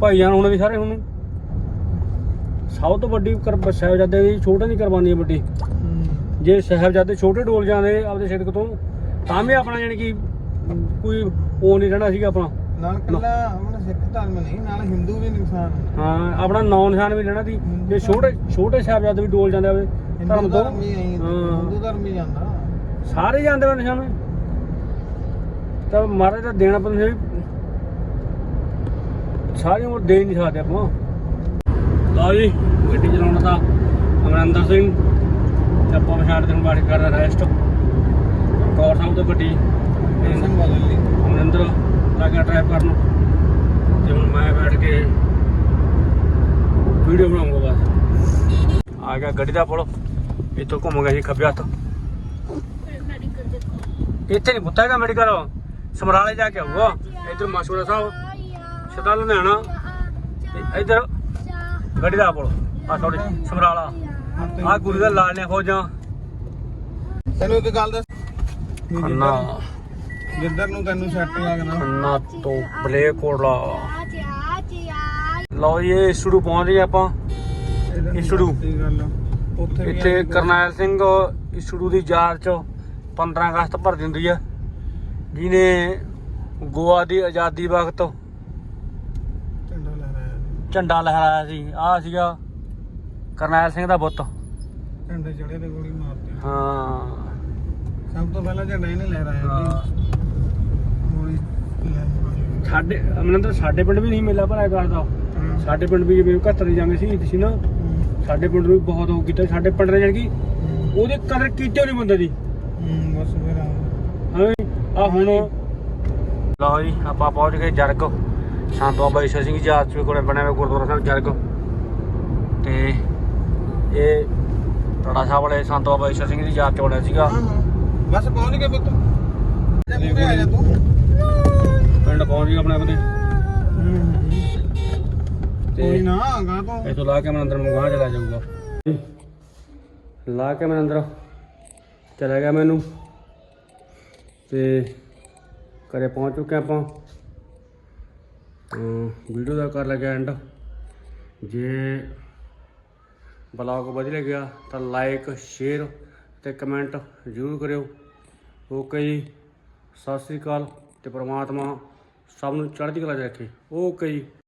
ਭਾਈਆਂ ਹੋਣ ਦੀ ਸਾਰੇ ਹੁਣ। ਸਭ ਤੋਂ ਵੱਡੀ ਕਰ ਸਾਹਿਬਜ਼ਾਦੇ ਦੀ ਛੋਟੇ ਦੀ ਕੁਰਬਾਨੀ ਹੈ ਵੱਡੀ। ਜੇ ਸਾਹਿਬਜ਼ਾਦੇ ਛੋਟੇ ਡੋਲ ਜਾਂਦੇ ਆਪਦੇ ਸਿੱਧਕ ਤੋਂ ਤਾਂ ਵੀ ਆਪਣਾ ਯਾਨੀ ਕਿ ਕੋਈ ਉਹ ਨਹੀਂ ਰਹਿਣਾ ਸੀਗਾ ਆਪਣਾ।
ਨਾਲ ਕੱਲਾ ਆਪਣਾ ਸਿੱਖ ਧਰਮ ਨਹੀਂ ਨਾਲ ਹਿੰਦੂ ਵੀ ਨੁਕਸਾਨ
ਹਾਂ ਆਪਣਾ ਨੌ ਨਿਸ਼ਾਨ ਵੀ ਰਹਿਣਾ ਸੀ। ਜੇ ਛੋਟੇ ਛੋਟੇ ਸਾਹਿਬਜ਼ਾਦੇ ਵੀ ਡੋਲ ਜਾਂਦੇ ਆਪਦੇ ਧਰਮ ਤੋਂ।
ਧਰਮ ਵੀ ਆਈ
ਹਾਂ।
ਹਿੰਦੂ ਧਰਮ ਵੀ ਜਾਂਦਾ।
ਸਾਰੇ ਜਾਂਦੇ ਵਾ ਨਿਸ਼ਾਨ। ਤਾਂ ਮਹਾਰਾਜ ਦਾ ਦੇਣਾ ਪੈਂਦਾ ਸੀ ਸਾਰੀ ਉਮਰ ਦੇ ਨਹੀਂ ਸਕਦੇ ਆਪਾਂ। ਲਓ ਜੀ ਗੱਡੀ ਚਲਾਉਣ ਦਾ ਅਮਰਿੰਦਰ ਸਿੰਘ ਤੇ ਆਪਾਂ ਪਛਾੜ ਦਿਨ ਬਾੜੀ ਕਰਦਾ ਰੈਸਟ। ਕੌਰ ਸਾਹਿਬ ਤੋਂ ਗੱਡੀ। ਤੇ
ਸਿੰਘ ਬਦਲ ਲਈ
ਅਮਰਿੰਦਰ ਲੱਗਾ ਡਰਾਈਵ ਕਰਨ ਤੇ ਹੁਣ ਮੈਂ ਬੈਠ ਕੇ ਵੀਡੀਓ ਬਣਾਉਂਗਾ ਬਸ। ਆ ਗਿਆ ਗੱਡੀ ਦਾ ਪੁਲ। ਇੱਥੋਂ ਘੁੰਮ ਗਿਆ ਸੀ ਖੱਬੇ ਹੱਥ।
ਦੇ
ਇੱਥੇ ਨਹੀਂ ਪੁੱਤਾ ਹੈਗਾ ਮੈਡੀਕਲ ਸਮਰਾਲੇ ਜਾ ਕੇ ਆਊਗਾ। ਇੱਧਰ ਮਾਸ਼ੂਰਾ ਸਾਹਿਬ ਸਿੱਧਾ ਲੁਧਿਆਣਾ ਤੇ ਇੱਧਰ ਗੱਡੀ ਦਾ ਪੁਲ ਆ ਥੋੜੀ ਸਮਰਾਲਾ। ਆ ਗੁਰੂ ਦਾ ਲਾਲ ਨੇ ਫੌਜਾਂ।
ਤੈਨੂੰ ਇੱਕ ਗੱਲ ਦੱਸ।
ਖੰਨਾ।
ਜਿੱਧਰ- ਨੂੰ ਤੈਨੂੰ ਸੈੱਟ ਲੱਗਣਾ।
ਖੰਨਾ ਤੋਂ ਬਲੇਕੋਟਲਾ। ਲਓ ਜੀ ਇਹ ਸਟੂਡੀਓ ਪਹੁੰਚ ਗਏ ਆਪਾਂ।
ਉੱਥੇ ਵੀ
ਇੱਥੇ ਕਰਨੈਲ ਸਿੰਘ ਸਟੂਡੀਓ ਦੀ ਯਾਦ ਚ 15 ਅਗਸਤ ਭਰ ਦਿੰਦੀ ਆ। ਜਿਹਨੇ ਗੋਆ ਦੀ ਆਜ਼ਾਦੀ ਵਕਤ
ਝੰਡਾ ਲਹਿਰਾਇਆ ਸੀ।
ਝੰਡਾ ਲਹਿਰਾਇਆ ਸੀ। ਆ ਸੀਗਾ ਕਰਨੈਲ ਸਿੰਘ ਦਾ ਬੁੱਤ
ਝੰਡੇ ਚੜੇ ਤੇ ਗੋਲੀ ਮਾਰਤੀ।
ਹਾਂ।
ਸਭ ਤੋਂ ਪਹਿਲਾਂ ਝੰਡਾ ਇਹਨੇ ਲਹਿਰਾਇਆ
ਹਾਂ।
ਸੀ ਗੋਲੀ
ਸਾਡੇ ਅਮਨੰਦਰ ਸਾਡੇ ਪਿੰਡ ਵੀ ਨਹੀਂ ਮੇਲਾ ਭਰਾਇਆ ਕਰਦਾ ਸਾਡੇ ਪਿੰਡ ਵੀ ਜਿਵੇਂ 71 ਦੀ ਜੰਗ ਸ਼ਹੀਦ ਸੀ ਨਾ ਸਾਡੇ ਪਿੰਡ ਵੀ ਬਹੁਤ ਉਹ ਕੀਤਾ। ਸਾਡੇ ਪਿੰਡ ਨੇ ਜਾਣੀ ਕਿ ਉਹਦੀ ਕਦਰ ਕੀਤੀ ਨਹੀਂ ਬੰਦੇ ਦੀ।
ਹੂੰ ਬਸ ਫਿਰ ਆ
ਹਾਂ ਆ ਹੁਣ ਲਓ ਜੀ ਆਪਾਂ ਪਹੁੰਚ ਗਏ ਜਰਗ। ਸੰਤ ਬਾਬਾ ਈਸ਼ਰ ਸਿੰਘ ਜੀ ਆਰਚ ਕੋਲੇ ਬਣਿਆ ਹੋਇਆ ਗੁਰਦੁਆਰਾ ਸਾਹਿਬ ਜਰਗ। ਤੇ ਇਹ ਟੜਾ ਸਾਹਿਬ ਵਾਲੇ ਸੰਤ ਬਾਬਾ ਈਸ਼ਰ ਸਿੰਘ ਦੀ ਯਾਦ ਚ ਬਣਿਆ ਸੀਗਾ।
ਬਸ ਪਹੁੰਚ ਗਏ ਪੁੱਤ। ਜਾ ਪੂਰੇ ਆ ਜਾ ਤੂੰ।
ਪਿੰਡ ਪਹੁੰਚ ਗਏ ਆਪਣੇ ਆਪਣੇ
ਕੋਈ
ਤੇ
ਨਾ ਗਾ ਤੋਂ।
ਇਥੋਂ ਲਾ ਕੇ ਮੈਂ ਅੰਦਰ ਨੂੰ ਗਾਂ ਚਲਾ ਜਾਊਗਾ। ਲਾ ਕੇ ਮੈਂ ਅੰਦਰ। ਚਲਾ ਗਿਆ ਮੈਨੂੰ। ਤੇ ਘਰੇ ਪਹੁੰਚ ਚੁੱਕੇ ਆਪਾਂ। ਵੀਡੀਓ ਦਾ ਕਰ ਲੱਗਿਆ ਐਂਡ ਜੇ ਬਲੌਗ ਵਧੀਆ ਲੱਗਿਆ ਤਾਂ ਲਾਈਕ ਸ਼ੇਅਰ ਤੇ ਕਮੈਂਟ ਜ਼ਰੂਰ ਕਰਿਓ। ਓਕੇ ਜੀ, ਸਤਿ ਸ੍ਰੀ ਅਕਾਲ ਤੇ ਪ੍ਰਮਾਤਮਾ ਸਭ ਨੂੰ ਚੜ੍ਹਦੀ ਕਲਾ 'ਚ ਰੱਖੇ। ਓਕੇ ਜੀ।